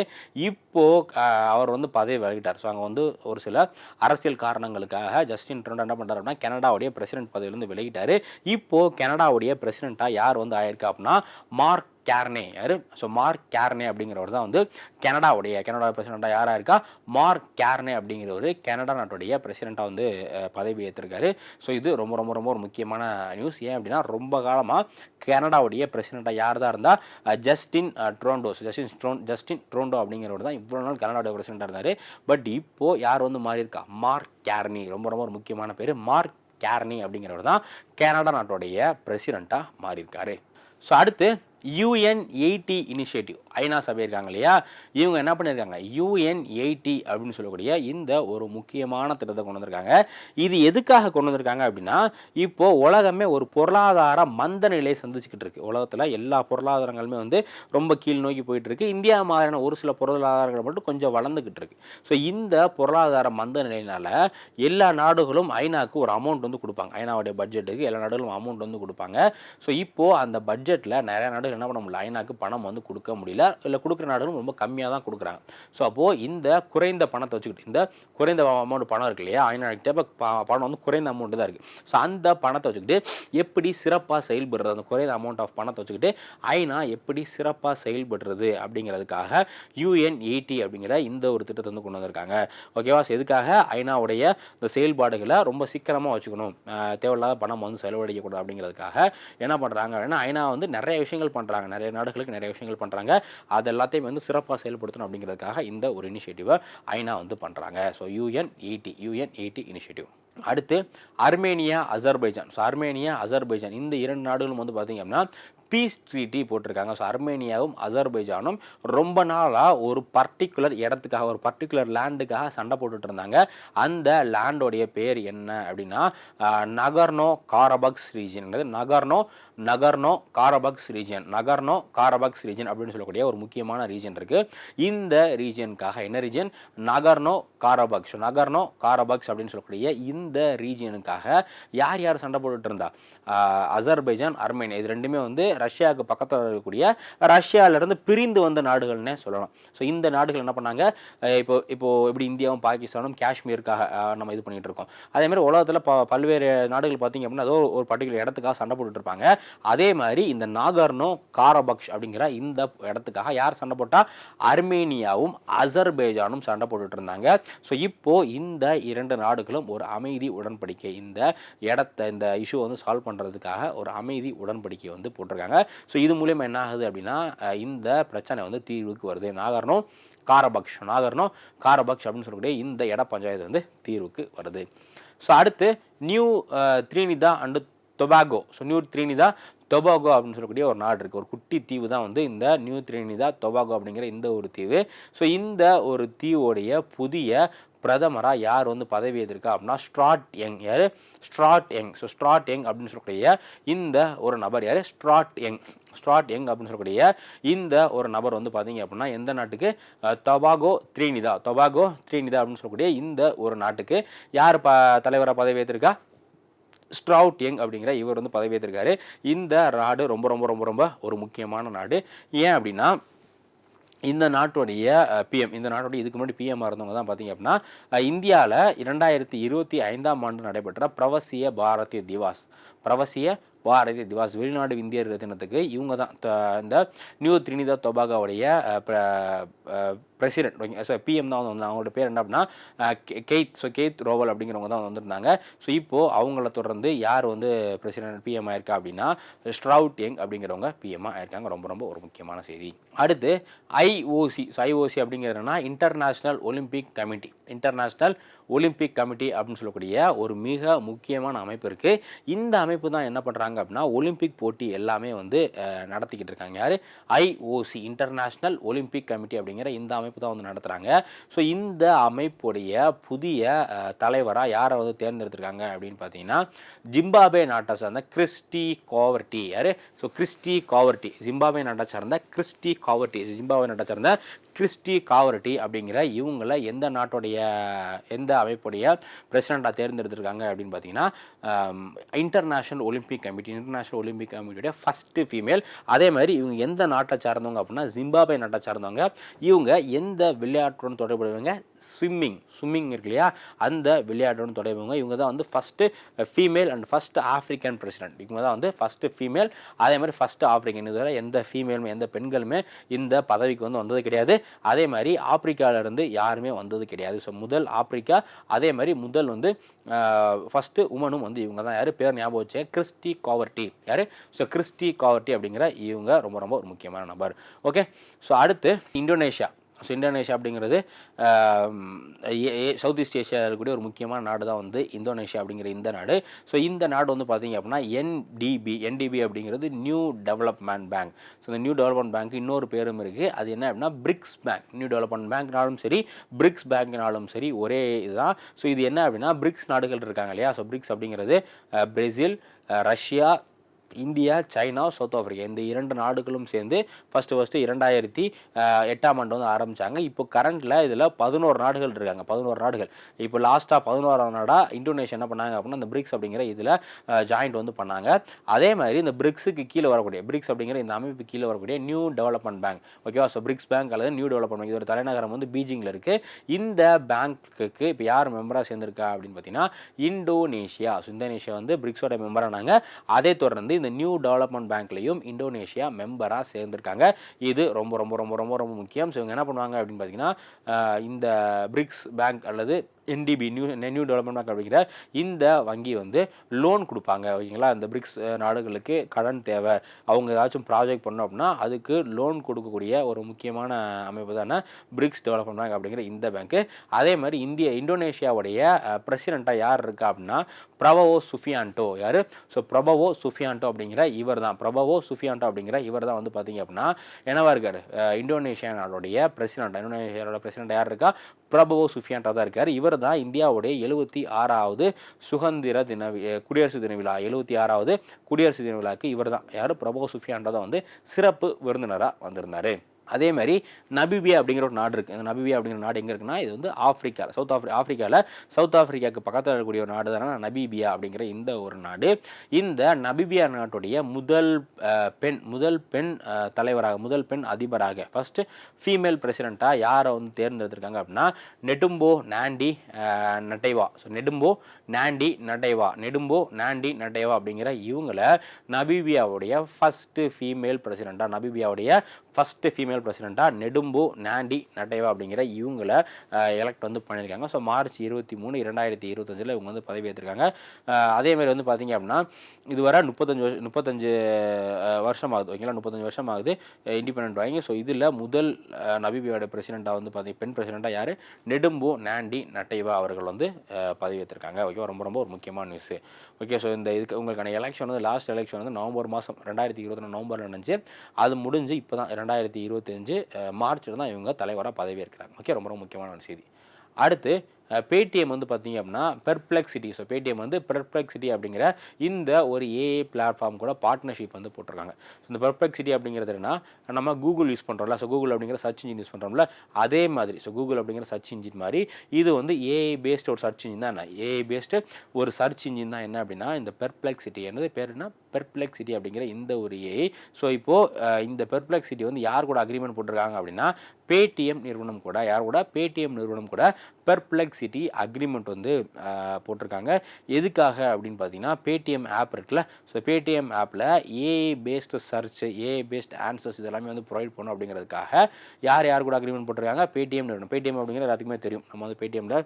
இப்போது அவர் வந்து பதவி விலகிட்டார் ஸோ அங்கே வந்து ஒரு சில அரசியல் காரணங்களுக்காக ஜஸ்டின் ட்ராண்டோ என்ன பண்ணுறாரு அப்படின்னா கனடாவுடைய பிரசிடென்ட் பதவியிலிருந்து விலகிட்டார். இப்போது கனடாவுடைய பிரசிடெண்ட்டாக யார் வந்து ஆயிருக்கா அப்படின்னா மார்க் கேர்னே. யார்? ஸோ மார்க் கேர்னே அப்படிங்கிறவர் தான் வந்து கனடாவுடைய கனடா பிரசிடெண்ட்டாக யாராக இருக்கா? மார்க் கேர்னே அப்படிங்கிறவர் கனடா நாட்டுடைய பிரசிடெண்ட்டாக வந்து பதவி ஏற்றிருக்காரு ஸோ இது ரொம்ப ரொம்ப ரொம்ப ஒரு முக்கியமான நியூஸ் ஏன் அப்படின்னா ரொம்ப காலமாக கனடாவுடைய பிரசிடெண்ட்டாக யார் தான் இருந்தால் Justin Trudeau. Justin Trudeau Justin Trudeau அப்படிங்கிறவர் தான் இவ்வளோ நாள் கனடாவுடைய பிரசிடெண்ட்டாக இருந்தார். பட் இப்போது யார் வந்து மாறியிருக்கா? Mark Carney. ரொம்ப ரொம்ப ஒரு முக்கியமான பேர். மார்க் கேர்னி அப்படிங்கிறவர் தான் கனடா நாட்டுடைய பிரசிடெண்ட்டாக மாறியிருக்காரு. ஸோ அடுத்து யூஎன் எயிட்டி இனிஷியேட்டிவ் ஐநா சபை இருக்காங்க இல்லையா? இவங்க என்ன பண்ணியிருக்காங்க யூஎன் எயிட்டி அப்படின்னு சொல்லக்கூடிய இந்த ஒரு முக்கியமான திட்டத்தை கொண்டு வந்திருக்காங்க. இது எதுக்காக கொண்டு வந்திருக்காங்க அப்படின்னா இப்போது உலகமே ஒரு பொருளாதார மந்த நிலையை சந்திச்சுக்கிட்டு இருக்கு. உலகத்தில் எல்லா பொருளாதாரங்களுமே வந்து ரொம்ப கீழ் நோக்கி போயிட்டு இருக்கு இந்தியா மாதிரியான ஒரு சில பொருளாதாரங்கள் மட்டும் கொஞ்சம் வளர்ந்துக்கிட்டு இருக்கு. ஸோ இந்த பொருளாதார மந்த நிலையினால எல்லா நாடுகளும் ஐநாக்கு ஒரு அமௌண்ட் வந்து கொடுப்பாங்க. ஐநாவுடைய பட்ஜெட்டுக்கு எல்லா நாடுகளும் அமௌண்ட் வந்து கொடுப்பாங்க. ஸோ இப்போது அந்த பட்ஜெட்டில் நிறைய நாடுகள் என்ன பண்ண முடியல? ஐநாக்கு பணம் வந்து கொடுக்க முடியல. இல்லை கொடுக்குற நாடுகளும் ரொம்ப கம்மியாக தான் கொடுக்குறாங்க. ஸோ அப்போது இந்த குறைந்த பணத்தை வச்சுக்கிட்டு இந்த குறைந்த அமௌண்ட் பணம் இருக்கு இல்லையா? ஐநாக்கிட்ட இப்போ பணம் வந்து குறைந்த அமௌண்ட் தான் இருக்குது ஸோ அந்த பணத்தை வச்சுக்கிட்டு எப்படி சிறப்பாக செயல்படுறது? அந்த குறைந்த அமௌண்ட் ஆஃப் பணத்தை வச்சுக்கிட்டு ஐநா எப்படி சிறப்பாக செயல்படுறது? அப்படிங்கிறதுக்காக யூஎன் எயிட்டி அப்படிங்கிற இந்த ஒரு திட்டத்தை வந்து கொண்டு வந்திருக்காங்க. ஓகேவா ஸோ எதுக்காக? ஐநாவுடைய இந்த செயல்பாடுகளை ரொம்ப சிக்கனமாக வச்சுக்கணும். தேவையில்லாத பணம் வந்து செலவழிக்கக்கூடாது அப்படிங்கிறதுக்காக என்ன பண்ணுறாங்க ஏன்னா ஐநா வந்து நிறைய விஷயங்கள் பண்ணுறாங்க பண்ணுறாங்க நிறைய நாடுகளுக்கு நிறைய விஷயங்கள் பண்ணுறாங்க அது எல்லாத்தையும் வந்து சிறப்பாக செயல்படுத்தணும் அப்படிங்கிறதுக்காக இந்த ஒரு இனிஷியேட்டிவை ஐநா வந்து பண்ணுறாங்க so UN eighty UN eighty initiative அடுத்து Armenia Azerbaijan. So Armenia Azerbaijan. இந்த இரண்டு நாடுகளும் வந்து பார்த்திங்க அப்படின்னா பீஸ் ட்ரீட்டி போட்டிருக்காங்க. ஸோ அர்மேனியாவும் அசர்பைஜானும் ரொம்ப நாளாக ஒரு பர்டிகுலர் இடத்துக்காக ஒரு பர்டிகுலர் லேண்டுக்காக சண்டை போட்டுட்டு இருந்தாங்க. அந்த லேண்டோடைய பேர் என்ன அப்படின்னா Nagorno Karabakh region Nagorno Nagorno Karabakh region Nagorno Karabakh region அப்படின்னு சொல்லக்கூடிய ஒரு முக்கியமான ரீஜன் இருக்குது இந்த ரீஜனுக்காக என்ன ரீஜன் நகர்னோ காரபக்ஸ் நகர்னோ காரபக்ஸ் அப்படின்னு சொல்லக்கூடிய இந்த ரீஜனுக்காக யார் யார் சண்டை போட்டுட்டு இருந்தா அசர்பைஜான் அர்மேனியா. இது ரெண்டுமே வந்து ரஷ்யாவுக்கு பக்கத்தில் இருக்கக்கூடிய ரஷ்யாவிலேருந்து பிரிந்து வந்த நாடுகள்னே சொல்லலாம். ஸோ இந்த நாடுகள் என்ன பண்ணாங்க? இப்போ இப்போ எப்படி இந்தியாவும் பாகிஸ்தானும் காஷ்மீருக்காக நம்ம இது பண்ணிகிட்டு இருக்கோம். அதே மாதிரி உலகத்தில் ப பல்வேறு நாடுகள் பார்த்தீங்க அப்படின்னா ஏதோ ஒரு பர்டிகுலர் இடத்துக்காக சண்டை போட்டுட்டு இருப்பாங்க அதே மாதிரி இந்த நாகர்னோ காரபக்ஷ் அப்படிங்கிற இந்த இடத்துக்காக யார் சண்டை போட்டால் அர்மேனியாவும் அசர்பைஜானும் சண்டை போட்டுட்டு இருந்தாங்க ஸோ இப்போ இந்த இரண்டு நாடுகளும் ஒரு அமைதி உடன்படிக்கை. இந்த இடத்த இந்த இஷ்யூ வந்து சால்வ் பண்ணுறதுக்காக ஒரு அமைதி உடன்படிக்கை வந்து போட்டிருக்காங்க. ஸோ இது மூலயமா என்ன ஆகுது அப்படின்னா இந்த பிரச்சனை வந்து தீர்வுக்கு வருது. நாகரணம் காரபக்ஷ் நாகர்னோ காரபக்ஷ் அப்படின்னு சொல்லக்கூடிய இந்த இட பஞ்சாயத்து வந்து தீர்வுக்கு வருது. ஸோ அடுத்து new Trinidad and Tobago so new Trinidad Tobago அப்படின்னு சொல்லக்கூடிய ஒரு நாடு இருக்குது ஒரு குட்டி தீவு தான் வந்து இந்த நியூ த்ரீனிதா டொபாகோ அப்படிங்கிற இந்த ஒரு தீவு. ஸோ இந்த ஒரு தீவோடைய புதிய பிரதமராக யார் வந்து பதவி ஏற்றிருக்கா அப்படின்னா ஸ்ட்ராட் யங். யார்? Stuart Young. So Stuart Young அப்படின்னு சொல்லக்கூடிய இந்த ஒரு நபர் யார்? Stuart young. ஸ்ட்ராட் யங் அப்படின்னு சொல்லக்கூடிய இந்த ஒரு நபர் வந்து பார்த்தீங்க அப்படின்னா எந்த நாட்டுக்கு? தொபாகோ த்ரீனிதா. தொபாகோ த்ரீனிதா அப்படின்னு சொல்லக்கூடிய இந்த ஒரு நாட்டுக்கு யார் ப தலைவராக பதவி ஏற்றிருக்கா? ஸ்ட்ராவுட் யங் அப்படிங்கிற இவர் வந்து பதவி ஏற்றிருக்காரு. இந்த நாடு ரொம்ப ரொம்ப ரொம்ப ரொம்ப ஒரு முக்கியமான நாடு. ஏன் அப்படின்னா இந்த நாட்டுடைய பிஎம் இந்த நாட்டுடைய இதுக்கு முன்னாடி பிஎம்மாக இருந்தவங்க தான் பார்த்தீங்க அப்படின்னா இந்தியாவில் இரண்டாயிரத்தி இருபத்தி ஐந்தாம் ஆண்டு நடைபெற்ற பிரவசிய பாரதிய திவாஸ் பிரவசிய பாரதிய திவாஸ் வெளிநாடு இந்தியர் தினத்துக்கு இவங்க தான் இந்த நியூ த்ரினிதா தொபாகாவுடைய பிரசிடென்ட் ஓகே சார் பிஎம் தான் வந்து அவங்களோட பேர் என்ன அப்படின்னா கெ- கெய்த் ஸோ கெய்த் ரோவல் அப்படிங்கிறவங்க தான் வந்திருந்தாங்க. ஸோ இப்போது அவங்கள தொடர்ந்து யார் வந்து பிரசிடென்ட் பிஎம் ஆயிருக்கா அப்படின்னா ஸ்ட்ரவுட் யங் அப்படிங்கிறவங்க பிஎம் ஆயிருக்காங்க. ரொம்ப ரொம்ப ஒரு முக்கியமான செய்தி. அடுத்து IOC so IOC அப்படிங்கிறதுனா international Olympic committee international Olympic committee அப்படின்னு சொல்லக்கூடிய ஒரு மிக முக்கியமான அமைப்பு இருக்குது இந்த அமைப்பு தான் என்ன பண்ணுறாங்க அப்படின்னா ஒலிம்பிக் போட்டி எல்லாமே வந்து நடத்திக்கிட்டு இருக்காங்க. யார்? ஐஓசி இன்டர்நேஷ்னல் ஒலிம்பிக் கமிட்டி அப்படிங்கிற இந்த அமைப்பு தான் வந்து நடத்துகிறாங்க ஸோ இந்த அமைப்புடைய புதிய தலைவராக யாரை வந்து தேர்ந்தெடுத்திருக்காங்க அப்படின்னு பார்த்தீங்கன்னா ஜிம்பாபே நாட்டை சார்ந்த கிறிஸ்டி காவர்டி யார்? ஸோ கிறிஸ்டி காவர்டி ஜிம்பாபே நாட்டை சார்ந்த கிறிஸ்டி காவர்டி ஜிம்பாபே நாட்டை சார்ந்த கிறிஸ்டி காவர்டி அப்படிங்கிற இவங்கள எந்த நாட்டுடைய எந்த அமைப்புடைய பிரசிடண்ட்டாக தேர்ந்தெடுத்திருக்காங்க அப்படின்னு பார்த்தீங்கன்னா international Olympic committee international Olympic கமிட்டியுடைய first female அதே மாதிரி இவங்க எந்த நாட்டை சார்ந்தவங்க அப்படின்னா ஜிம்பாபே நாட்டை சார்ந்தவங்க. இவங்க எந்த விளையாட்டுடன் தொடர்புடையவங்க? ஸ்விம்மிங் ஸ்விம்மிங் இருக்கு இல்லையா? அந்த விளையாட்டுடன் தொடர்புங்க இவங்க தான் வந்து first female and first African president இவங்க தான் வந்து ஃபஸ்ட்டு ஃபீமேல் அதே மாதிரி ஃபஸ்ட்டு ஆஃப்ரிக்கன் இதுவரை எந்த ஃபீமேலுமே எந்த பெண்களுமே இந்த பதவிக்கு வந்து வந்தது கிடையாது. அதே மாதிரி ஆப்பிரிக்காவிலேருந்து யாருமே வந்தது கிடையாது. ஸோ முதல் ஆப்பிரிக்கா அதே மாதிரி முதல் வந்து ஃபஸ்ட்டு உமனும் வந்து இவங்க தான். யார்? பேர் ஞாபகம் வச்சு கிறிஸ்டி காவர்ட்டி யார்? ஸோ கிறிஸ்டி காவர்ட்டி அப்படிங்கிற இவங்க ரொம்ப ரொம்ப ஒரு முக்கியமான நபர். ஓகே ஸோ அடுத்து இந்தோனேஷியா. ஸோ இந்தோனேஷியா அப்படிங்கிறது சவுத் ஈஸ்ட் ஏஷியாவில் இருக்கக்கூடிய ஒரு முக்கியமான நாடு தான் வந்து இந்தோனேஷியா அப்படிங்கிற இந்த நாடு. ஸோ இந்த நாடு வந்து பார்த்தீங்க அப்படின்னா என்டிபி என்டிபி அப்படிங்கிறது நியூ டெவலப்மெண்ட் பேங்க் ஸோ இந்த நியூ டெவலப்மெண்ட் பேங்க் இன்னொரு பேரும் இருக்குது அது என்ன அப்படின்னா பிரிக்ஸ் பேங்க் நியூ டெவலப்மெண்ட் பேங்க்னாலும் சரி பிரிக்ஸ் பேங்க்னாலும் சரி ஒரே இதுதான். ஸோ இது என்ன அப்படின்னா பிரிக்ஸ் நாடுகள் இருக்காங்க இல்லையா? ஸோ பிரிக்ஸ் அப்படிங்கிறது Brazil Russia India China South Africa. இந்த இரண்டு நாடுகளும் சேர்ந்து ஃபஸ்ட்டு ஃபஸ்ட்டு இரண்டாயிரத்தி எட்டாம் ஆண்டு வந்து ஆரம்பித்தாங்க இப்போ கரண்ட்டில் இதில் பதினோரு நாடுகள் இருக்காங்க. பதினோரு நாடுகள். இப்போ லாஸ்ட்டாக பதினோராம் நாடாக இந்தோனேஷியா என்ன பண்ணாங்க அப்படின்னா இந்த பிரிக்ஸ் அப்படிங்கிற இதில் ஜாயிண்ட் வந்து பண்ணாங்க. அதே மாதிரி இந்த பிரிக்ஸுக்கு கீழே வரக்கூடிய பிரிக்ஸ் அப்படிங்கிற இந்த அமைப்பு கீழே வரக்கூடிய நியூ டெவலப்மெண்ட் பேங்க் ஓகேவா ஸோ பிரிக்ஸ் பேங்க் அல்லது நியூ டெவலப்மெண்ட் பேங்க் இதோட தலைநகரம் வந்து பீஜிங்கில் இருக்குது இந்த பேங்க்குக்கு இப்போ யார் மெம்பராக சேர்ந்திருக்கா அப்படின்னு பார்த்தீங்கன்னா இந்தோனேஷியா. ஸோ இந்தோனேஷியா வந்து பிரிக்ஸோட மெம்பரானாங்க அதை தொடர்ந்து இந்த நியூ டெவலப்மெண்ட் பேங்க்லையும் இந்தோனேஷியா மெம்பராக சேர்ந்திருக்காங்க. இது ரொம்ப ரொம்ப ரொம்ப ரொம்ப ரொம்ப முக்கியம். ஸோ இவங்க என்ன பண்ணுவாங்க அப்படின்னு பார்த்தீங்கன்னா இந்த பிரிக்ஸ் பேங்க் அல்லது NDB new new development bank அப்படிங்கிற இந்த வங்கி வந்து லோன் கொடுப்பாங்க ஓகேங்களா? இந்த பிரிக்ஸ் நாடுகளுக்கு கடன் தேவை. அவங்க ஏதாச்சும் ப்ராஜெக்ட் பண்ணோம் அப்படின்னா அதுக்கு லோன் கொடுக்கக்கூடிய ஒரு முக்கியமான அமைப்பு தானே பிரிக்ஸ் டெவலப்மெண்ட் பேங்க் அப்படிங்கிற இந்த பேங்க்கு அதே மாதிரி இந்திய இந்தோனேஷியாவுடைய பிரசிடெண்ட்டாக யார் இருக்கா அப்படின்னா பிரபவோ சுஃபியான்டோ யார்? ஸோ பிரபவோ சுஃபியான்டோ அப்படிங்கிற இவர் தான். பிரபவோ சுஃபியான்டோ அப்படிங்கிற இவர் தான் வந்து பார்த்தீங்க அப்படின்னா என்னவா இருக்கார்? இந்தோனேஷியா நாடோடைய பிரசிடென்ட் இந்தோனேஷியாவோட பிரசிடென்ட் யார் இருக்கா? பிரபவோ சுஃபியான்டோ தான் இருக்கார். இவர் தான் இந்தியாவுடைய எழுபத்தி ஆறாவது சுதந்திர தின குடியரசு தின விழா. எழுபத்தி ஆறாவது குடியரசு தின விழாக்கு இவர் தான் யார்? பிரபோ சுஃபியான்டோ தான் வந்து சிறப்பு விருந்தினராக வந்திருந்தார். அதே மாதிரி நபிபியா அப்படிங்கிற ஒரு நாடு இருக்குது இந்த நபிபியா அப்படிங்கிற நாடு எங்கே இருக்குன்னா இது வந்து ஆஃப்ரிக்கா சவுத் ஆஃப்ரி ஆஃப்ரிக்காவில் சவுத் ஆஃப்ரிக்காவுக்கு பக்கத்தில் இருக்கக்கூடிய ஒரு நாடு தானே நபிபியா அப்படிங்கிற இந்த ஒரு நாடு. இந்த நபிபியா நாட்டுடைய முதல் பெண் முதல் பெண் தலைவராக முதல் பெண் அதிபராக ஃபஸ்ட்டு ஃபீமேல் பிரசிடெண்ட்டாக யாரை வந்து தேர்ந்தெடுத்திருக்காங்க அப்படின்னா நெடும்போ நாண்டி நட்டைவா ஸோ நெடும்போ நாண்டி நட்டைவா நெடும்போ நாண்டி நட்டைவா அப்படிங்கிற இவங்களை நபிபியாவுடைய ஃபஸ்ட்டு ஃபீமேல் பிரசிடெண்ட்டாக நபிபியாவுடைய ஃபஸ்ட்டு ஃபீமேல் பிரசிடெண்ட்டாக நெடும்பு நாண்டி நட்டேவா அப்படிங்கிற இவங்களை எலெக்ட் வந்து பண்ணியிருக்காங்க. ஸோ மார்ச் இருபத்தி மூணு இரண்டாயிரத்தி இருபத்தஞ்சில் இவங்க வந்து பதவி ஏற்றிருக்காங்க அதேமாதிரி வந்து பார்த்திங்க அப்படின்னா இதுவரை முப்பத்தஞ்சு வருஷம் முப்பத்தஞ்சு வருஷம் ஆகுது ஓகேங்களா? முப்பத்தஞ்சு வருஷம் ஆகுது இண்டிபெண்ட் வாங்கி ஸோ இதில் முதல் நபிபியோட பிரசிடெண்ட்டாக வந்து பார்த்திங்க பெண் பிரசிடெண்ட்டாக யார்? நெடும்பு நாண்டி நட்டைவா அவர்கள் வந்து பதவி ஏற்றிருக்காங்க ஓகே ரொம்ப ரொம்ப ஒரு முக்கியமான நியூஸ் ஓகே ஸோ இந்த இதுக்கு உங்களுக்கான எலெக்ஷன் வந்து லாஸ்ட் எலெக்ஷன் வந்து நவம்பர் மாதம் ரெண்டாயிரத்தி இருபத்தி நவம்பரில் நடந்துச்சு. அது முடிஞ்சு இப்போ தான் ரெண்டாயிரத்தி இருபத்தி இருபத்தஞ்சு மார்ச்சில் தான் இவங்க தலைவராக பதவியேற்கிறாங்க. ஓகே? ரொம்ப ரொம்ப முக்கியமான ஒரு செய்தி. அடுத்து பேடிஎம் வந்து பார்த்தீங்க அப்படின்னா பெர்ப்ளெக்சிட்டி ஸோ பேடிஎம் வந்து பெர்ப்ளெக்சிட்டி அப்படிங்கிற இந்த ஒரு ஏஏ பிளாட்ஃபார்ம் கூட பார்ட்னர்ஷிப் வந்து போட்டிருக்காங்க. ஸோ இந்த பெர்ப்ளெக்சிட்டி அப்படிங்கிறது நம்ம கூகுள் யூஸ் பண்ணுறோம்ல ஸோ கூகுள் அப்படிங்கிற சர்ச் இன்ஜின் யூஸ் பண்ணுறோம்ல அதே மாதிரி ஸோ கூகுள் அப்படிங்கிற சர்ச் இன்ஜின் மாதிரி இது வந்து ஏஐ பேஸ்டு ஒரு சர்ச் இன்ஜின் தான். என்ன? ஏஐ பேஸ்டு ஒரு சர்ச் இன்ஜின் தான். என்ன அப்படின்னா இந்த பெர்ப்ளெக்சிட்டி என்னது? பேர் என்ன? பெர்ப்ளெக்சிட்டி அப்படிங்கிற இந்த ஒரு ஏஐ ஸோ இப்போது இந்த பெர்ப்ளெக்சிட்டி வந்து யார் கூட அக்ரிமெண்ட் போட்டிருக்காங்க அப்படின்னா பேடிஎம் நிறுவனம் கூட யார் கூட? பேடிஎம் நிறுவனம் கூட பெர்ப்ளெக்சிட்டி அக்ரிமெண்ட் வந்து போட்டிருக்காங்க. எதுக்காக அப்படின்னு பார்த்தீங்கன்னா பேடிஎம் ஆப் இருக்குல்ல. ஸோ பேடிஎம் ஆப்பில் AI based search AI based answers இதெல்லாமே வந்து ப்ரொவைட் பண்ணும் அப்படிங்கிறதுக்காக யார் யார் கூட அக்ரிமெண்ட் போட்டிருக்காங்க? பேடிஎம் நிறுவனம். பேடிஎம் அப்படிங்கிற எல்லாத்துக்குமே தெரியும். நம்ம வந்து பேடிஎம்மில்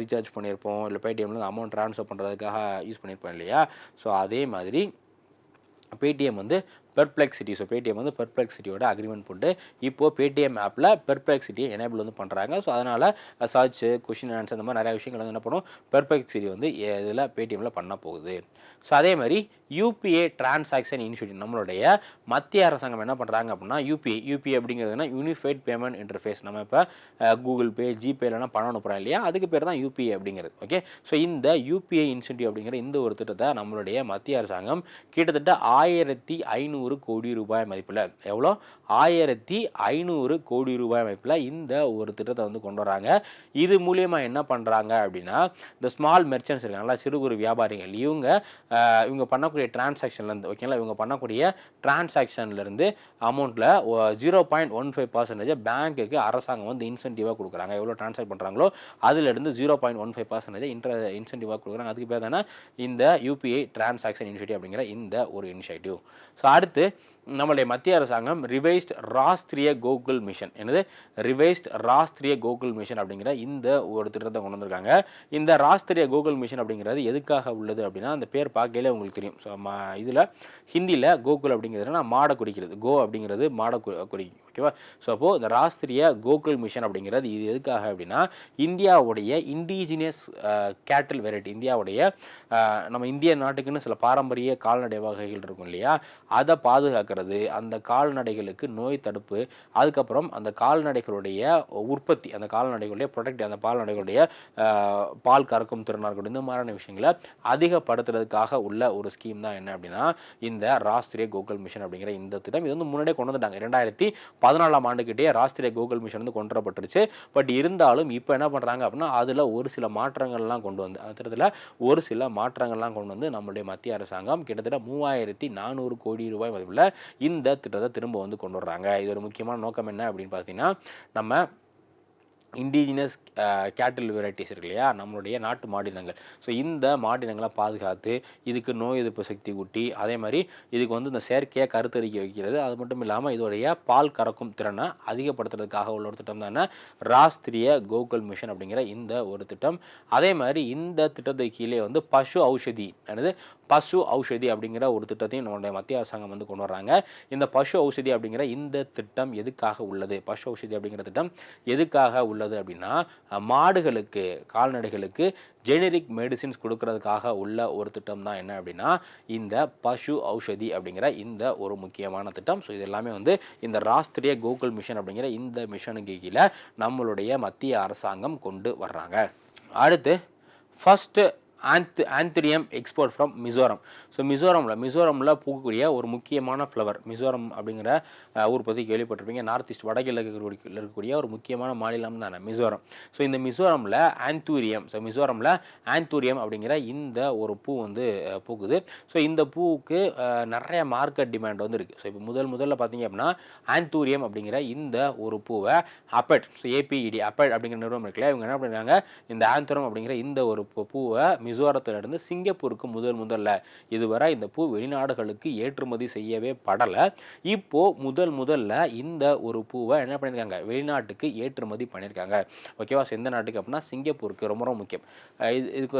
ரீசார்ஜ் பண்ணியிருப்போம். இல்லை பேடிஎம்மில் அமௌண்ட் ட்ரான்ஸ்ஃபர் பண்ணுறதுக்காக யூஸ் பண்ணியிருப்போம் இல்லையா? ஸோ அதே மாதிரி பேடிஎம் வந்து பெர்ப்ளெக்சிட்டி ஸோ பேடிஎம் வந்து பெர்ப்ளெக்சிட்டியோட அக்ரிமெண்ட் போட்டு இப்போது பேடிஎம் ஆப்பில் பெர்ப்ளெக்சிட்டியை எனேபிள் வந்து பண்ணுறாங்க ஸோ அதனால் சர்ச் கொஷின் ஆன்சர் அந்த மாதிரி நிறையா விஷயங்கள் வந்து என்ன பண்ணும்? பெர்ப்ளெக்சிட்டி வந்து இதில் பேடிஎம்மில் பண்ண போகுது. ஸோ அதே மாதிரி யூபிஏ டிரான்சாக்ஷன் இனிஷியேட்டிவ் நம்மளுடைய மத்திய அரசாங்கம் என்ன பண்ணுறாங்க அப்படின்னா யூபிஐ யூபிஐ அப்படிங்கிறதுனா யூனிஃபைட் பேமெண்ட் இன்டர்ஃபேஸ் நம்ம இப்போ கூகுள் பே ஜிபேலாம் பணம் அனுப்புகிறோம் இல்லையா? அதுக்கு பேர் தான் யூபிஐ அப்படிங்கிறது. ஓகே ஸோ இந்த யூபிஐ இன்சென்டிவ் அப்படிங்கிற இந்த ஒரு திட்டத்தை நம்மளுடைய மத்திய அரசாங்கம் கிட்டத்தட்ட ஆயிரத்தி ஐநூறு ஒரு கோடி ரூபாய் மதிப்பில் எவ்வளோ ஆயிரத்தி ஐநூறு கோடி ரூபாய் அமைப்பில் இந்த ஒரு திட்டத்தை வந்து கொண்டு வராங்க. இது மூலியமாக என்ன பண்ணுறாங்க அப்படின்னா இந்த ஸ்மால் மெர்ச்சன்ட்ஸ் இருக்காங்களா சிறு குறு வியாபாரிகள் இவங்க இவங்க பண்ணக்கூடிய டிரான்சாக்ஷன்லேருந்து ஓகேங்களா இவங்க பண்ணக்கூடிய டிரான்சாக்ஷன்லேருந்து அமௌண்ட்டில் zero point one five percentage பேங்க்குக்கு அரசாங்கம் வந்து இன்சென்டிவாக கொடுக்குறாங்க. எவ்வளோ ட்ரான்ஸ்ஃபர் பண்ணுறாங்களோ அதுலேருந்து zero point one five percentage இன்ட்ர இன்சென்டிவாக கொடுக்குறாங்க. அதுக்கு பேர் தானே இந்த யூபிஐ டிரான்சாக்ஷன் இனிஷியேட்டிவ் அப்படிங்கிற இந்த ஒரு இனிஷியேட்டிவ் ஸோ அடுத்து நம்மளுடைய மத்திய அரசாங்கம் ரிவைஸ்ட் ராஷ்திரிய கோகுல் மிஷன் என்னது? ரிவைஸ்ட் ராஷ்திரிய கோகுல் மிஷன் அப்படிங்கிற இந்த ஒரு திட்டத்தை கொண்டு வந்திருக்காங்க. இந்த ராஷ்திரிய கோகுல் மிஷன் அப்படிங்கிறது எதுக்காக உள்ளது அப்படின்னா அந்த பேர் பார்க்கலே உங்களுக்கு தெரியும். ஸோ இதில் ஹிந்தியில் கோகுல் அப்படிங்கிறதுனா மாடை குறிக்கிறது. கோ அப்படிங்கிறது மாடை குறி குறிக்கும் ஓகேவா ஸோ அப்போது இந்த ராஷ்திரிய கோகுல் மிஷன் அப்படிங்கிறது இது எதுக்காக அப்படின்னா இந்தியாவுடைய இண்டிஜினியஸ் கேட்டில் வெரைட்டி இந்தியாவுடைய நம்ம இந்திய நாட்டுக்குன்னு சில பாரம்பரிய கால்நடை வகைகள் இருக்கும் இல்லையா? அதை பாதுகாக்க பாதுகாக்கிறது அந்த கால்நடைகளுக்கு நோய் தடுப்பு அதுக்கப்புறம் அந்த கால்நடைகளுடைய உற்பத்தி அந்த கால்நடைகளுடைய ப்ரொடக்ட் அந்த கால்நடைகளுடைய பால் கறக்கும் திறனாக இருக்கட்டும் இந்த மாதிரியான விஷயங்களை அதிகப்படுத்துறதுக்காக உள்ள ஒரு ஸ்கீம் தான் என்ன அப்படின்னா இந்த ராஷ்திரிய கோகுல் மிஷன் அப்படிங்கிற இந்த திட்டம். இது வந்து முன்னாடியே கொண்டு வந்துட்டாங்க. ரெண்டாயிரத்தி பதினாலாம் ஆண்டுக்கிட்டே ராஷ்திரிய கோகுல் மிஷன் வந்து கொண்டு வரப்பட்டுருச்சு பட் இருந்தாலும் இப்போ என்ன பண்ணுறாங்க அப்படின்னா அதில் ஒரு சில மாற்றங்கள்லாம் கொண்டு வந்து அந்த திட்டத்தில் ஒரு சில மாற்றங்கள்லாம் கொண்டு வந்து நம்மளுடைய மத்திய அரசாங்கம் கிட்டத்தட்ட மூவாயிரத்தி நானூறு கோடி ரூபாய் மதிப்பில் இந்த திட்டத்தை திரும்ப வந்து கொண்டு வர்றாங்க இது ஒரு முக்கியமான நோக்கம் என்ன அப்படின்னு பார்த்தீங்கன்னா நம்ம இண்டிஜினஸ் கேட்டில் வெரைட்டிஸ் இருக்கு இல்லையா? நம்மளுடைய நாட்டு மாடினங்கள். ஸோ இந்த மாடினங்களை பாதுகாத்து இதுக்கு நோய் எதிர்ப்பு சக்தி கூட்டி அதே மாதிரி இதுக்கு வந்து இந்த செயற்கையாக கருத்தரிக்க வைக்கிறது. அது மட்டும் இல்லாமல் இதோடைய பால் கறக்கும் திறனை அதிகப்படுத்துறதுக்காக உள்ள ஒரு திட்டம் தானே? ராஷ்திரிய கோகுல் மிஷன் அப்படிங்கிற இந்த ஒரு திட்டம். அதே மாதிரி இந்த திட்டத்தை கீழே வந்து பசு ஔஷதி என்னது? பசு ஔஷதி அப்படிங்கிற ஒரு திட்டத்தையும் நம்மளுடைய மத்திய அரசாங்கம் வந்து கொண்டு வர்றாங்க. இந்த பசு ஔஷதி அப்படிங்கிற இந்த திட்டம் எதுக்காக உள்ளது? பசு ஔஷதி அப்படிங்கிற திட்டம் எதுக்காக உள்ளது அப்படின்னா மாடுகளுக்கு கால்நடைகளுக்கு ஜெனரிக் மெடிசின்ஸ் கொடுக்கறதுக்காக உள்ள ஒரு திட்டம் தான் என்ன அப்படின்னா இந்த பசு ஔஷதி அப்படிங்கிற இந்த ஒரு முக்கியமான திட்டம். ஸோ இது எல்லாமே வந்து இந்த ராஷ்திரிய கோகுல் மிஷன் அப்படிங்கிற இந்த மிஷனுக்கு கீழே நம்மளுடைய மத்திய அரசாங்கம் கொண்டு வர்றாங்க. அடுத்து first ஆந்த் anthurium export from Mizoram so மிசோரமில் மிசோரமில் பூக்கக்கூடிய ஒரு முக்கியமான ஃப்ளவர் மிசோரம் அப்படிங்கிற ஊர் பற்றி கேள்விப்பட்டிருப்பீங்க. நார்த் ஈஸ்ட் வடகிழக்கு இருக்கக்கூடிய- இருக்கக்கூடிய ஒரு முக்கியமான மாநிலம் தானே மிசோரம் ஸோ இந்த மிசோரமில் ஆந்தூரியம் ஸோ மிசோரமில் ஆந்தூரியம் அப்படிங்கிற இந்த ஒரு பூ வந்து பூக்குது. ஸோ இந்த பூவுக்கு நிறைய மார்க்கெட் டிமாண்ட் வந்து இருக்குது ஸோ இப்போ முதல் முதல்ல பார்த்தீங்க அப்படின்னா ஆந்தூரியம் அப்படிங்கிற இந்த ஒரு பூவை அப்பட் ஸோ ஏபிஇடி அப்பட் அப்படிங்கிற நிறுவனம் இருக்குல்ல இவங்க என்ன பண்ணுறாங்க இந்த ஆந்தூரம் அப்படிங்கிற இந்த ஒரு பூ- பூவை மிசோரத்திலிருந்து சிங்கப்பூருக்கு முதல் முதல்ல. இதுவரை இந்த பூ வெளிநாடுகளுக்கு ஏற்றுமதி செய்யவே படலை. இப்போ முதல் முதல்ல இந்த ஒரு பூவை என்ன பண்ணியிருக்காங்க வெளிநாட்டுக்கு ஏற்றுமதி பண்ணியிருக்காங்க ஓகேவா? ஸோ எந்த நாட்டுக்கு அப்படின்னா சிங்கப்பூருக்கு ரொம்ப ரொம்ப முக்கியம். இது இதுக்கு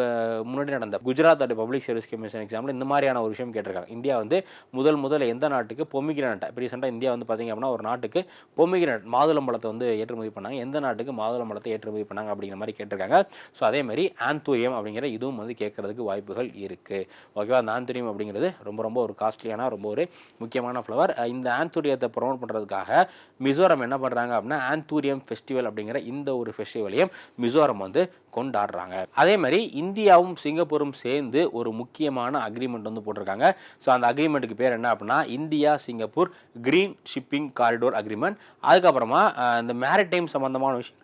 முன்னாடி நடந்த Gujarat and public service commission எக்ஸாமில் இந்த மாதிரியான ஒரு விஷயம் கேட்டிருக்காங்க. இந்தியா வந்து முதல் முதல்ல எந்த நாட்டுக்கு பொமிகிரானட் இப்போ ரீசெண்டாக இந்தியா வந்து பார்த்தீங்க அப்படின்னா ஒரு நாட்டுக்கு பொமிகிரானட் மாதுளம்பழத்தை வந்து ஏற்றுமதி பண்ணாங்க. எந்த நாட்டுக்கு மாதுளம்பழத்தை ஏற்றுமதி பண்ணாங்க அப்படிங்கிற மாதிரி கேட்டிருக்காங்க. ஸோ அதே மாதிரி ஆந்தூரியம் அப்படிங்கிற இதுவும் வந்து கேட்கறதுக்கு வாய்ப்புகள் இருக்குது ஓகேவா அந்த ஆந்தூரியம் அப்படிங்கிறது ரொம்ப ரொம்ப ஒரு காஸ்ட்லியான ரொம்ப ஒரு முக்கியமான ஃப்ளவர் இந்த ஆந்தூரியத்தை ப்ரொமோட் பண்ணுறதுக்காக மிசோரம் என்ன பண்ணுறாங்க அப்படின்னா ஆந்தூரியம் ஃபெஸ்டிவல் அப்படிங்கிற இந்த ஒரு ஃபெஸ்டிவலையும் மிசோரம் வந்து கொண்டாடுறாங்க. அதே மாதிரி இந்தியாவும் சிங்கப்பூரும் சேர்ந்து ஒரு முக்கியமான அக்ரிமெண்ட் வந்து போட்டிருக்காங்க. ஸோ அந்த அக்ரிமெண்ட்டுக்கு பேர் என்ன அப்படின்னா India Singapore green shipping corridor agreement அதுக்கப்புறமா இந்த மேரிடைம் சம்மந்தமான விஷயம்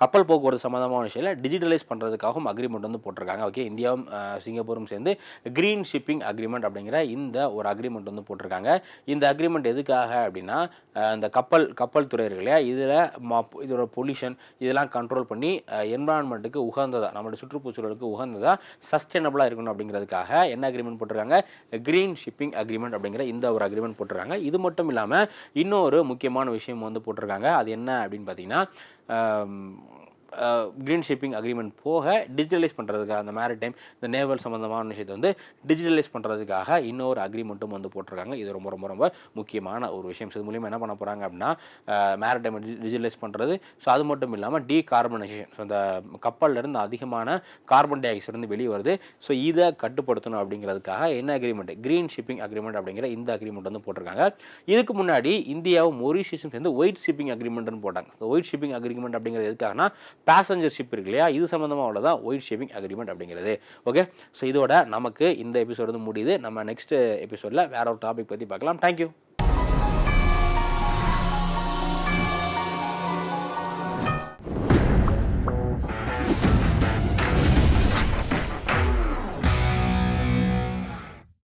கப்பல் போக்குவரத்து சம்மந்தமான விஷயம் டிஜிட்டலைஸ் பண்ணுறதுக்காகவும் அக்ரிமெண்ட் வந்து போட்டிருக்காங்க. ஓகே இந்தியாவும் சிங்கப்பூரும் சேர்ந்து க்ரீன் ஷிப்பிங் அக்ரிமெண்ட் அப்படிங்கிற இந்த ஒரு அக்ரிமெண்ட் வந்து போட்டிருக்காங்க. இந்த அக்ரிமெண்ட் எதுக்காக அப்படின்னா இந்த கப்பல் கப்பல் துறை இருக்கு இல்லையா? இதில் இதோட பொல்யூஷன் இதெல்லாம் கண்ட்ரோல் பண்ணி என்வரான்மெண்ட்டுக்கு உகந்ததாக நம்மளுடைய சுற்றுப்புச்சூழலுக்கு உகந்ததாக சஸ்டைனபிளாக இருக்கணும் அப்படிங்கிறதுக்காக என்ன அக்ரிமெண்ட் போட்டிருக்காங்க? க்ரீன் ஷிப்பிங் அக்ரிமெண்ட் அப்படிங்கிற இந்த ஒரு அக்ரிமெண்ட் போட்டிருக்காங்க. இது மட்டும் இல்லாமல் இன்னொரு முக்கியமான விஷயம் வந்து போட்டிருக்காங்க. அது என்ன அப்படின்னு பார்த்தீங்கன்னா um, க்ரீன் ஷிப்பிங் அக்ரிமெண்ட் போக டிஜிட்டலைஸ் பண்ணுறதுக்காக அந்த மேரிடைம் இந்த நேவல் சம்மந்தமான விஷயத்தை வந்து டிஜிட்டலைஸ் பண்ணுறதுக்காக இன்னொரு அக்ரிமெண்ட்டும் வந்து போட்டிருக்காங்க. இது ரொம்ப ரொம்ப ரொம்ப முக்கியமான ஒரு விஷயம். இது மூலியமாக என்ன பண்ண போகிறாங்க அப்படின்னா மேரிடைம் டிஜிட்டலைஸ் பண்ணுறது ஸோ அது மட்டும் இல்லாமல் டீ கார்பனைசேஷன் ஸோ அந்த கப்பல்லேருந்து அதிகமான கார்பன் டை ஆக்சைடு வந்து வெளியே வருது. ஸோ இதை கட்டுப்படுத்தணும் அப்படிங்கிறதுக்காக என்ன அக்ரிமெண்ட் க்ரீன் ஷிப்பிங் அக்ரிமெண்ட் அப்படிங்கிற இந்த அக்ரிமெண்ட் வந்து போட்டிருக்காங்க. இதுக்கு முன்னாடி இந்தியாவும் மொரிஷியஸும் சேர்ந்து ஒயிட் ஷிப்பிங் அக்ரிமெண்ட்னு போட்டாங்க. ஸோ ஒயிட் ஷிப்பிங் அக்ரிமெண்ட் அப்படிங்கிறது எதுக்காகனா பேசஞ்சர் ஷிப் இருக்கு இல்லையா இது சம்மந்தமாக உள்ளதான் ஒயிட் ஷேப்பிங் அக்ரிமெண்ட் அப்படிங்கிறது. ஓகே ஸோ இதோட நமக்கு இந்த எபிசோடு வந்து முடியுது. நம்ம நெக்ஸ்ட் எபிசோடில் வேற ஒரு டாபிக் பற்றி பார்க்கலாம். தேங்க்யூ